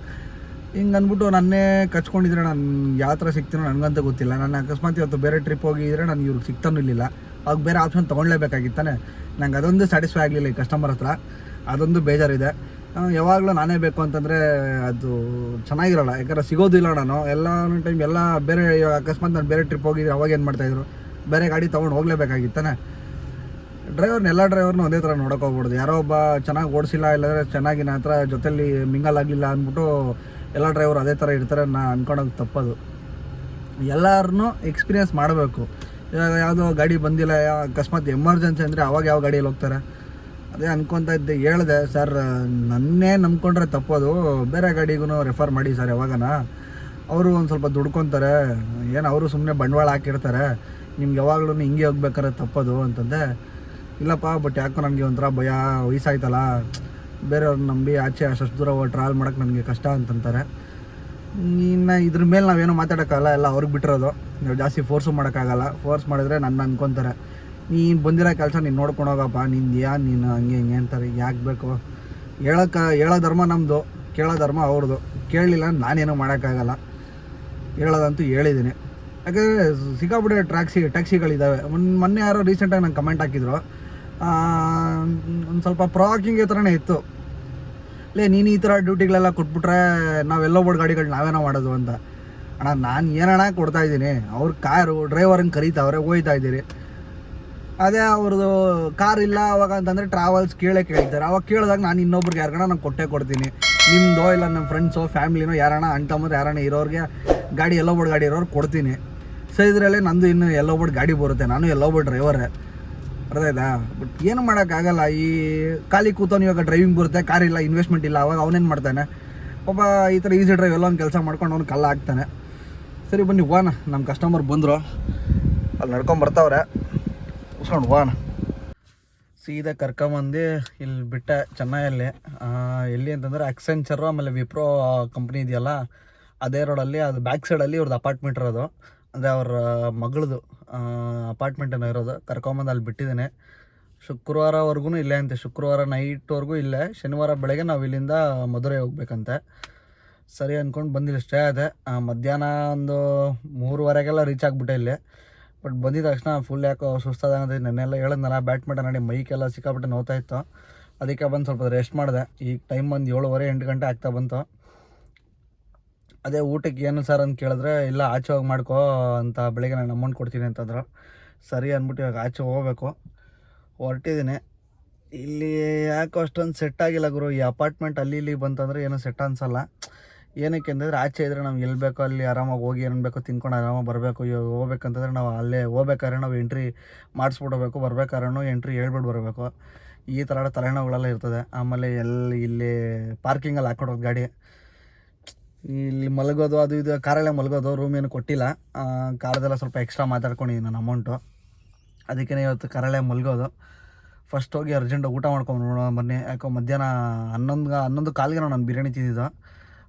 ಹಿಂಗೆ ಅಂದ್ಬಿಟ್ಟು ನನ್ನೇ ಕಚ್ಕೊಂಡಿದ್ರೆ ನಾನು ಯಾವ ಥರ ಸಿಗ್ತೀನೋ ನನಗಂತ ಗೊತ್ತಿಲ್ಲ. ನಾನು ಅಕಸ್ಮಾತ್ ಇವತ್ತು ಬೇರೆ ಟ್ರಿಪ್ ಹೋಗಿದ್ರೆ ನಾನು ಇವ್ರಿಗೆ ಸಿಗ್ತಾನೂ ಇರಲಿಲ್ಲ. ಅವಾಗ ಬೇರೆ ಆಪ್ಷನ್ ತೊಗೊಳ್ಳೇಬೇಕಾಗಿತ್ತಾನೆ ನಂಗೆ ಅದೊಂದು ಸ್ಯಾಟಿಸ್ಫೈ ಆಗಲಿಲ್ಲ ಈ ಕಸ್ಟಮರ್ ಹತ್ರ. ಅದೊಂದು ಬೇಜಾರಿದೆ. ಯಾವಾಗಲೂ ನಾನೇ ಬೇಕು ಅಂತಂದರೆ ಅದು ಚೆನ್ನಾಗಿರೋಲ್ಲ. ಯಾಕಂದ್ರೆ ಸಿಗೋದಿಲ್ಲ ನಾನು. ಎಲ್ಲ ಟೈಮ್ ಎಲ್ಲ ಬೇರೆ ಅಕಸ್ಮಾತ್ ನಾನು ಬೇರೆ ಟ್ರಿಪ್ ಹೋಗಿದ್ರೆ ಅವಾಗ ಏನು ಮಾಡ್ತಾಯಿದ್ರು ಬೇರೆ ಗಾಡಿ ತೊಗೊಂಡು ಹೋಗಲೇಬೇಕಾಗಿತ್ತಾನೆ ಡ್ರೈವರ್ನ ಎಲ್ಲ ಡ್ರೈವರ್ನು ಒಂದೇ ಥರ ನೋಡೋಕೆ ಹೋಗ್ಬಿಡ್ದು. ಯಾರೋ ಒಬ್ಬ ಚೆನ್ನಾಗಿ ಓಡಿಸಿಲ್ಲ ಇಲ್ಲಾಂದರೆ ಚೆನ್ನಾಗಿ ನನ್ನ ಹತ್ರ ಜೊತೆಲಿ ಮಿಂಗಲ್ ಆಗಲಿಲ್ಲ ಅಂದ್ಬಿಟ್ಟು ಎಲ್ಲ ಡ್ರೈವರ್ ಅದೇ ಥರ ಇರ್ತಾರೆ ನಾ ಅನ್ಕೊಳೋದು ತಪ್ಪದು. ಎಲ್ಲರನ್ನೂ ಎಕ್ಸ್ಪೀರಿಯನ್ಸ್ ಮಾಡಬೇಕು. ಇವಾಗ ಯಾವುದೋ ಗಾಡಿ ಬಂದಿಲ್ಲ ಯಾವ ಅಕಸ್ಮಾತ್ ಎಮರ್ಜೆನ್ಸಿ ಅಂದರೆ ಅವಾಗ ಯಾವ ಗಾಡಿಯಲ್ಲಿ ಹೋಗ್ತಾರೆ? ಅದೇ ಅನ್ಕೊತಾ ಇದ್ದೆ, ಹೇಳಿದೆ, ಸರ್, ನನ್ನೇ ನಂಬ್ಕೊಂಡ್ರೆ ತಪ್ಪೋದು. ಬೇರೆ ಗಾಡಿಗೂ ರೆಫರ್ ಮಾಡಿ ಸರ್ ಯಾವಾಗನ. ಅವರು ಒಂದು ಸ್ವಲ್ಪ ದುಡ್ಕೊತಾರೆ. ಏನು, ಅವರು ಸುಮ್ಮನೆ ಬಂಡವಾಳ ಹಾಕಿರ್ತಾರೆ. ನಿಮ್ಗೆ ಯಾವಾಗಲೂ ಹಿಂಗೆ ಹೋಗ್ಬೇಕಾದ್ರೆ ತಪ್ಪೋದು ಅಂತಂದೆ. ಇಲ್ಲಪ್ಪ ಬಟ್ ಯಾಕೋ ನನಗೆ ಒಂಥರ ಭಯ, ವಯಸ್ಸಾಯ್ತಲ್ಲ. ಬೇರೆಯವ್ರನ್ನ ನಂಬಿ ಆಚೆ ಅಷ್ಟು ದೂರ ಟ್ರಾವೆಲ್ ಮಾಡೋಕ್ಕೆ ನನಗೆ ಕಷ್ಟ ಅಂತಂತಾರೆ. ಇನ್ನು ಇದ್ರ ಮೇಲೆ ನಾವೇನೋ ಮಾತಾಡೋಕ್ಕಾಗಲ್ಲ, ಎಲ್ಲ ಅವ್ರಿಗೆ ಬಿಟ್ಟಿರೋದು. ನೀವು ಜಾಸ್ತಿ ಫೋರ್ಸು ಮಾಡೋಕ್ಕಾಗಲ್ಲ. ಫೋರ್ಸ್ ಮಾಡಿದ್ರೆ ನನ್ನ ಅನ್ಕೊತಾರೆ. ನೀನು ಬಂದಿರೋ ಕೆಲಸ ನೀನು ನೋಡ್ಕೊಂಡು ಹೋಗಪ್ಪ, ನಿಂದು ಯಾ, ನೀನು ಹಂಗೆ ಹಿಂಗೆ ಅಂತಾರೆ. ಯಾಕೆ ಬೇಕು? ಹೇಳೋಕ್ಕೆ, ಹೇಳೋ ಧರ್ಮ ನಮ್ಮದು ಕೇಳೋ ಧರ್ಮ ಅವ್ರದ್ದು ಕೇಳಲಿಲ್ಲ ನಾನೇನು ಮಾಡೋಕ್ಕಾಗಲ್ಲ. ಹೇಳೋದಂತೂ ಹೇಳಿದ್ದೀನಿ. ಯಾಕಂದರೆ ಸಿಕ್ಕಾಪಟ್ಟೆ ಟ್ಯಾಕ್ಸಿ ಟ್ಯಾಕ್ಸಿಗಳಿದ್ದಾವೆ ಮೊನ್ನೆ ಮೊನ್ನೆ ಯಾರೋ ರೀಸೆಂಟಾಗಿ ನಂಗೆ ಕಮೆಂಟ್ ಹಾಕಿದ್ರು. ಒಂದು ಸ್ವಲ್ಪ ಪ್ರಾಕಿಂಗ್ ಥರನೇ ಇತ್ತು. ಲೇ, ನೀನು ಈ ಥರ ಡ್ಯೂಟಿಗಳೆಲ್ಲ ಕೊಟ್ಬಿಟ್ರೆ ನಾವೆಲ್ಲೋ ಬೋರ್ಡ್ ಗಾಡಿಗಳು ನಾವೇನೋ ಮಾಡೋದು ಅಂತ. ಅಣ್ಣ, ನಾನು ಏನಣ್ಣ ಕೊಡ್ತಾ ಇದ್ದೀನಿ? ಅವ್ರ ಕಾರು ಡ್ರೈವರನ್ನ ಕರೀತಾವ್ರೆ, ಹೋಯ್ತಾ ಇದ್ದೀರಿ. ಅದೇ ಅವ್ರದ್ದು ಕಾರ್ ಇಲ್ಲ ಅವಾಗ ಅಂತಂದರೆ ಟ್ರಾವೆಲ್ಸ್ ಕೇಳೇ ಕೇಳ್ತಾರೆ. ಅವಾಗ ಕೇಳಿದಾಗ ನಾನು ಇನ್ನೊಬ್ರಿಗೆ ಯಾರಿಗಣ ನಾನು ಕೊಟ್ಟೆ ಕೊಡ್ತೀನಿ. ನಿಮ್ಮದೋ ಇಲ್ಲ ನಮ್ಮ ಫ್ರೆಂಡ್ಸೋ, ಫ್ಯಾಮಿಲಿನೋ ಯಾರಣ ಅಣ್ತಮ್ಮದು ಯಾರಣ ಇರೋರಿಗೆ ಗಾಡಿ ಎಲ್ಲೋ ಬೋರ್ಡ್ ಗಾಡಿ ಇರೋರು ಕೊಡ್ತೀನಿ. ಸೊ ಇದರಲ್ಲೇ ನಂದು ಇನ್ನು ಎಲ್ಲೋ ಬೋರ್ಡ್ ಗಾಡಿ ಬರುತ್ತೆ. ನಾನು ಎಲ್ಲೋ ಬೋರ್ಡ್ ಡ್ರೈವರೇ. ಅರ್ಥ ಬಟ್ ಏನು ಮಾಡೋಕ್ಕಾಗಲ್ಲ ಈ ಖಾಲಿ ಕೂತವನು ಇವಾಗ ಡ್ರೈವಿಂಗ್ ಬರುತ್ತೆ ಕಾರ್ ಇಲ್ಲ ಇನ್ವೆಸ್ಟ್ಮೆಂಟ್ ಇಲ್ಲ, ಅವಾಗ ಅವನೇನು ಮಾಡ್ತಾನೆ? ಒಬ್ಬ ಈ ಥರ ಈಸಿ ಡ್ರೈವ್ ಎಲ್ಲ ಒಂದು ಕೆಲಸ ಮಾಡ್ಕೊಂಡು ಅವ್ನು ಕಲ್ಲ ಹಾಕ್ತಾನೆ. ಸರಿ, ಬನ್ನಿ ವಾನ ನಮ್ಮ ಕಸ್ಟಮರ್ ಬಂದರು. ಅಲ್ಲಿ ನಡ್ಕೊಂಡು ಬರ್ತಾವ್ರೆ. ಉಸ್ಕೊಂಡು ವಾನ ಸೀದಾ ಕರ್ಕೊಂಬಂದು ಇಲ್ಲಿ ಬಿಟ್ಟೆ ಚೆನ್ನೈಯಲ್ಲಿ. ಎಲ್ಲಿ ಅಂತಂದರೆ ಅಕ್ಸೆಂಚರು ಆಮೇಲೆ ವಿಪ್ರೋ ಕಂಪ್ನಿ ಇದೆಯಲ್ಲ, ಅದೇ ರೋಡಲ್ಲಿ ಅದು ಬ್ಯಾಕ್ ಸೈಡಲ್ಲಿ ಇವ್ರದ್ದು ಅಪಾರ್ಟ್ಮೆಂಟ್ ಇರೋದು. ಅಂದರೆ ಅವರ ಮಗಳದು ಅಪಾರ್ಟ್ಮೆಂಟನ್ನು ಇರೋದು, ಕರ್ಕೊಂಬಂದು ಅಲ್ಲಿ ಬಿಟ್ಟಿದ್ದೇನೆ. ಶುಕ್ರವಾರವರೆಗೂ ಇಲ್ಲೇ ಅಂತೆ. ಶುಕ್ರವಾರ ನೈಟ್ವರೆಗೂ ಇಲ್ಲೇ. ಶನಿವಾರ ಬೆಳಗ್ಗೆ ನಾವು ಇಲ್ಲಿಂದ ಮಧುರೈ ಹೋಗ್ಬೇಕಂತೆ. ಸರಿ ಅಂದ್ಕೊಂಡು ಬಂದಿಲ್ಲ ಸ್ಟೇ ಆದೆ. ಮಧ್ಯಾಹ್ನ ಒಂದು ಮೂರುವರೆಗೆಲ್ಲ ರೀಚ್ ಆಗಿಬಿಟ್ಟೆ ಇಲ್ಲಿ. ಬಟ್ ಬಂದಿದ ತಕ್ಷಣ ಫುಲ್ ಯಾಕೋ ಸುಸ್ತಾದಂಗೆ ನೆನ್ನೆಲ್ಲ ಹೇಳಿದ್ನಲ್ಲ ಬ್ಯಾಡ್ಮಿಂಟನ್ ಆಡಿ ಮೈಕೆಲ್ಲ ಸಿಕ್ಕಾಬಿಟ್ಟು ನೋವ್ತಾ ಇತ್ತು. ಅದಕ್ಕೆ ಬಂದು ಸ್ವಲ್ಪ ರೆಸ್ಟ್ ಮಾಡಿದೆ. ಈಗ ಟೈಮ್ ಬಂದು ಏಳುವರೆ ಎಂಟು ಗಂಟೆ ಆಗ್ತಾ ಬಂತು. ಅದೇ ಊಟಕ್ಕೆ ಏನು ಸರ್ ಅಂತ ಕೇಳಿದ್ರೆ, ಇಲ್ಲ, ಆಚೆ ಹೋಗಿ ಮಾಡ್ಕೋ ಅಂತ ಬೆಳಿಗ್ಗೆ ನಾನು ಅಮೌಂಟ್ ಕೊಡ್ತೀನಿ ಅಂತಂದ್ರು ಸರಿ ಅಂದ್ಬಿಟ್ಟು ಇವಾಗ ಆಚೆ ಹೋಗ್ಬೇಕು. ಹೊರಟಿದ್ದೀನಿ. ಇಲ್ಲಿ ಯಾಕೋ ಅಷ್ಟೊಂದು ಸೆಟ್ ಆಗಿಲ್ಲ ಗುರು. ಈ ಅಪಾರ್ಟ್ಮೆಂಟ್ ಅಲ್ಲಿ ಇಲ್ಲಿ ಬಂತಂದ್ರೆ ಏನೂ ಸೆಟ್ ಅನ್ಸಲ್ಲ. ಏನಕ್ಕೆ ಅಂತಂದರೆ ಆಚೆ ಇದ್ರೆ ನಾವು ಎಲ್ಲಿ ಬೇಕೋ ಅಲ್ಲಿ ಆರಾಮಾಗಿ ಹೋಗಿ ಏನು ಬೇಕೋ ತಿನ್ಕೊಂಡು ಆರಾಮಾಗಿ ಬರಬೇಕು. ಇವಾಗ ಹೋಗ್ಬೇಕಂತಂದ್ರೆ ನಾವು ಅಲ್ಲೇ ಹೋಗ್ಬೇಕಾದ್ರೆ ನಾವು ಎಂಟ್ರಿ ಮಾಡಿಸ್ಬಿಡ್ಬೇಕು. ಬರ್ಬೇಕಾದ್ರೂ ಎಂಟ್ರಿ ಹೇಳ್ಬಿಟ್ಟು ಬರಬೇಕು. ಈ ಥರ ತಲೆನೋವುಗಳೆಲ್ಲ ಇರ್ತದೆ. ಆಮೇಲೆ ಎಲ್ಲಿ, ಇಲ್ಲಿ ಪಾರ್ಕಿಂಗಲ್ಲಿ ಹಾಕೊಡೋದು ಗಾಡಿ. ಇಲ್ಲಿ ಮಲಗೋದು ಅದು ಇದು ಕಾರಲ್ಲೇ ಮಲಗೋದು ರೂಮ್ ಏನು ಕೊಟ್ಟಿಲ್ಲ. ಕಾರದೆಲ್ಲ ಸ್ವಲ್ಪ ಎಕ್ಸ್ಟ್ರಾ ಮಾತಾಡ್ಕೊಂಡಿದ್ದೀನಿ ನಾನು ಅಮೌಂಟು ಅದಕ್ಕೇ ಇವತ್ತು ಕಾರಲ್ಲೇ ಮಲಗೋದು. ಫಸ್ಟ್ ಹೋಗಿ ಅರ್ಜೆಂಟ್ ಊಟ ಮಾಡ್ಕೊಂಡು ನೋಡೋಣ ಬನ್ನಿ. ಯಾಕೋ ಮಧ್ಯಾಹ್ನ ಹನ್ನೊಂದು ಹನ್ನೊಂದು ಕಾಲಿಗೆ ನಾನು ಬಿರಿಯಾನಿ ತಿಂದಿದ್ದು.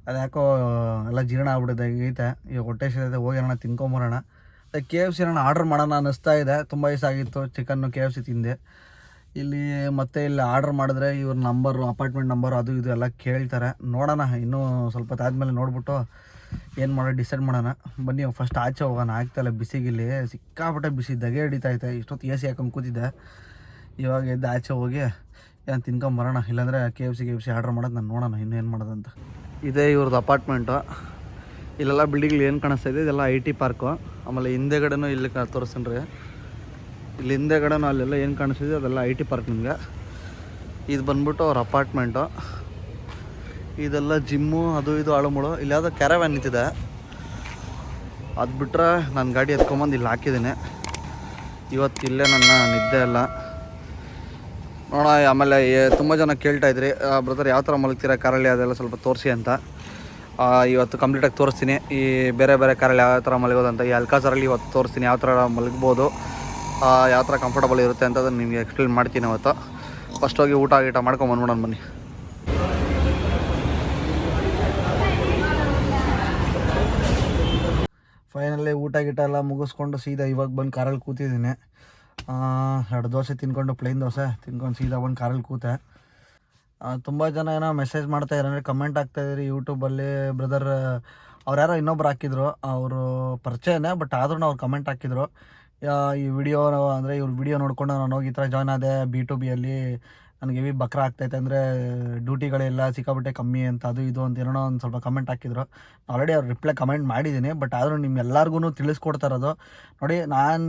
ಅದು ಯಾಕೋ, ಎಲ್ಲ ಜೀರ್ಣ ಆಗ್ಬಿಟ್ಟಿದೆ ಐತೆ ಈಗ ಹೊಟ್ಟೆ ಸೇರಿದೆ ಹೋಗಿ ಏನಾರ ತಿನ್ಕೊಂಬರೋಣ. ಕೆ ಎಫ್ ಸಿ ನಾನು ಆರ್ಡ್ರ್ ಮಾಡೋಣ ಅನ್ನಿಸ್ತಾ ಇದೆ. ತುಂಬ ಆಗಿತ್ತು ಚಿಕನ್ನು ಕೆ ಎಫ್ ಸಿ ತಿಂದೆ. ಇಲ್ಲಿ ಮತ್ತೆ ಇಲ್ಲಿ ಆರ್ಡರ್ ಮಾಡಿದ್ರೆ ಇವ್ರ ನಂಬರು ಅಪಾರ್ಟ್ಮೆಂಟ್ ನಂಬರು ಅದು ಇದು ಎಲ್ಲ ಕೇಳ್ತಾರೆ. ನೋಡೋಣ, ಇನ್ನೂ ಸ್ವಲ್ಪ ತಾದ್ಮೇಲೆ ನೋಡ್ಬಿಟ್ಟು ಏನು ಮಾಡೋ ಡಿಸೈಡ್ ಮಾಡೋಣ. ಬನ್ನಿ ಫಸ್ಟ್ ಆಚೆ ಹೋಗೋಣ. ಆಗ್ತಾಯಿಲ್ಲ ಬಿಸಿಗಿಲ್ಲಿ ಸಿಕ್ಕಾಪಟ್ಟೆ ಬಿಸಿ ದಗೆ ಹಿಡಿತೈತೆ ಇಷ್ಟೊತ್ತು ಎ ಸಿ ಹಾಕೊಂಡು ಕೂತಿದ್ದೆ. ಇವಾಗ ಎದ್ದು ಆಚೆ ಹೋಗಿ ಏನು ತಿನ್ಕೊಂಬರೋಣ ಇಲ್ಲಾಂದರೆ K F C K F C order ಮಾಡೋದು ನಾನು ನೋಡೋಣ ಇನ್ನೂ ಏನು ಮಾಡೋದಂತ ಇದೇ ಇವ್ರದ್ದು ಅಪಾರ್ಟ್ಮೆಂಟು ಇಲ್ಲೆಲ್ಲ ಬಿಲ್ಡಿಂಗ್ಗಳು ಏನು ಕಾಣಿಸ್ತಾ ಇದೆ? ಇದೆಲ್ಲ ಐ ಟಿ ಪಾರ್ಕು ಆಮೇಲೆ ಹಿಂದೆಗಡೆನೂ ಇಲ್ಲಿ ತೋರಿಸ್ತೀನಿ ರೀ. ಇಲ್ಲಿ ಹಿಂದೆಗಡೆ ಅಲ್ಲೆಲ್ಲ ಏನು ಕಾಣಿಸ್ತಿದೆ? ಅದೆಲ್ಲ ಐ ಟಿ ಪಾರ್ಕ್ ನಿಮ್ಗೆ. ಇದು ಬಂದ್ಬಿಟ್ಟು ಅವ್ರ ಅಪಾರ್ಟ್ಮೆಂಟು. ಇದೆಲ್ಲ ಜಿಮ್ಮು, ಅದು ಇದು ಆಳುಮುಳು. ಇಲ್ಲಿ ಯಾವುದೋ ಕ್ಯಾರವ್ಯಾನ್ ನಿಂತಿದೆ. ಅದು ಬಿಟ್ಟರೆ ನನ್ನ ಗಾಡಿ ಎತ್ಕೊಂಬಂದು ಇಲ್ಲಿ ಹಾಕಿದ್ದೀನಿ. ಇವತ್ತು ಇಲ್ಲೇ ನನ್ನ ನಿದ್ದೆ ಎಲ್ಲ. ನೋಡ ಆಮೇಲೆ ತುಂಬ ಜನ ಕೇಳ್ತಾ ಇದ್ರಿ. ಬ್ರದರ್ ಯಾವ ಥರ ಮಲಗ್ತೀರ? ಕಾರಲ್ಲಿ ಅದೆಲ್ಲ ಸ್ವಲ್ಪ ತೋರಿಸಿ ಅಂತ. ಇವತ್ತು ಕಂಪ್ಲೀಟಾಗಿ ತೋರಿಸ್ತೀನಿ. ಈ ಬೇರೆ ಬೇರೆ ಕಾರಲ್ಲಿ ಯಾವ ಥರ ಮಲಗೋದಂತ. ಈ ಅಲ್ಕಾಸರಲ್ಲಿ ಇವತ್ತು ತೋರಿಸ್ತೀನಿ ಯಾವ ಥರ ಮಲಗ್ಬೋದು. ಯಾವ ಥರ ಕಂಫರ್ಟಬಲ್ ಇರುತ್ತೆ ಅಂತ ಅದನ್ನು ನಿಮಗೆ ಎಕ್ಸ್ಪ್ಲೇನ್ ಮಾಡ್ತೀನಿ ಅವತ್ತು. ಫಸ್ಟ್ ಹೋಗಿ ಊಟ ಗೀಟ ಮಾಡ್ಕೊಂಡು ಬಂದ್ಬಿಡೋಣ ಬನ್ನಿ. ಫೈನಲಿ ಊಟ ಗೀಟ ಎಲ್ಲ ಮುಗಿಸ್ಕೊಂಡು ಸೀದಾ ಇವಾಗ ಬಂದು ಕಾರಲ್ಲಿ ಕೂತಿದ್ದೀನಿ. ಎರಡು ದೋಸೆ ತಿನ್ಕೊಂಡು ಪ್ಲೇನ್ ದೋಸೆ, ತಿನ್ಕೊಂಡು ಸೀದಾ ಬಂದು ಕಾರಲ್ಲಿ ಕೂತೆ. ತುಂಬ ಜನ ಏನೋ ಮೆಸೇಜ್ ಮಾಡ್ತಾ ಇದ್ದಾರೆ ಕಮೆಂಟ್ ಆಗ್ತಾ ಇದ್ದೀರಿ ಯೂಟ್ಯೂಬಲ್ಲಿ ಬ್ರದರ್ ಅವ್ರು ಯಾರೋ ಇನ್ನೊಬ್ರು ಹಾಕಿದ್ರು, ಅವರು ಪರಿಚಯನೇ ಬಟ್ ಆದ್ರೂ ಅವ್ರು ಕಮೆಂಟ್ ಹಾಕಿದ್ರು. ಈ ವಿಡಿಯೋ ಅಂದರೆ ಇವ್ರ ವಿಡಿಯೋ ನೋಡ್ಕೊಂಡು ನಾನು ಹೋಗಿ ಈ ಥರ ಜಾಯ್ನ್ ಆದೆ ಬಿ ಟು ಬಿಯಲ್ಲಿ ನನಗೆ ಹೆವಿ ಬಕ್ರ ಆಗ್ತೈತೆ, ಅಂದರೆ ಡ್ಯೂಟಿಗಳೆಲ್ಲ ಸಿಕ್ಕಾಬಿಟ್ಟೆ ಕಮ್ಮಿ ಅಂತ, ಅದು ಇದು ಅಂತ ಏನೋ ಒಂದು ಸ್ವಲ್ಪ ಕಮೆಂಟ್ ಹಾಕಿದ್ರು. ಆಲ್ರೆಡಿ ಅವ್ರು ರಿಪ್ಲೈ ಕಮೆಂಟ್ ಮಾಡಿದ್ದೀನಿ ಬಟ್ ಆದರೂ ನಿಮ್ಮೆಲ್ಲರಿಗೂ ತಿಳಿಸ್ಕೊಡ್ತಾರದು ನೋಡಿ, ನಾನು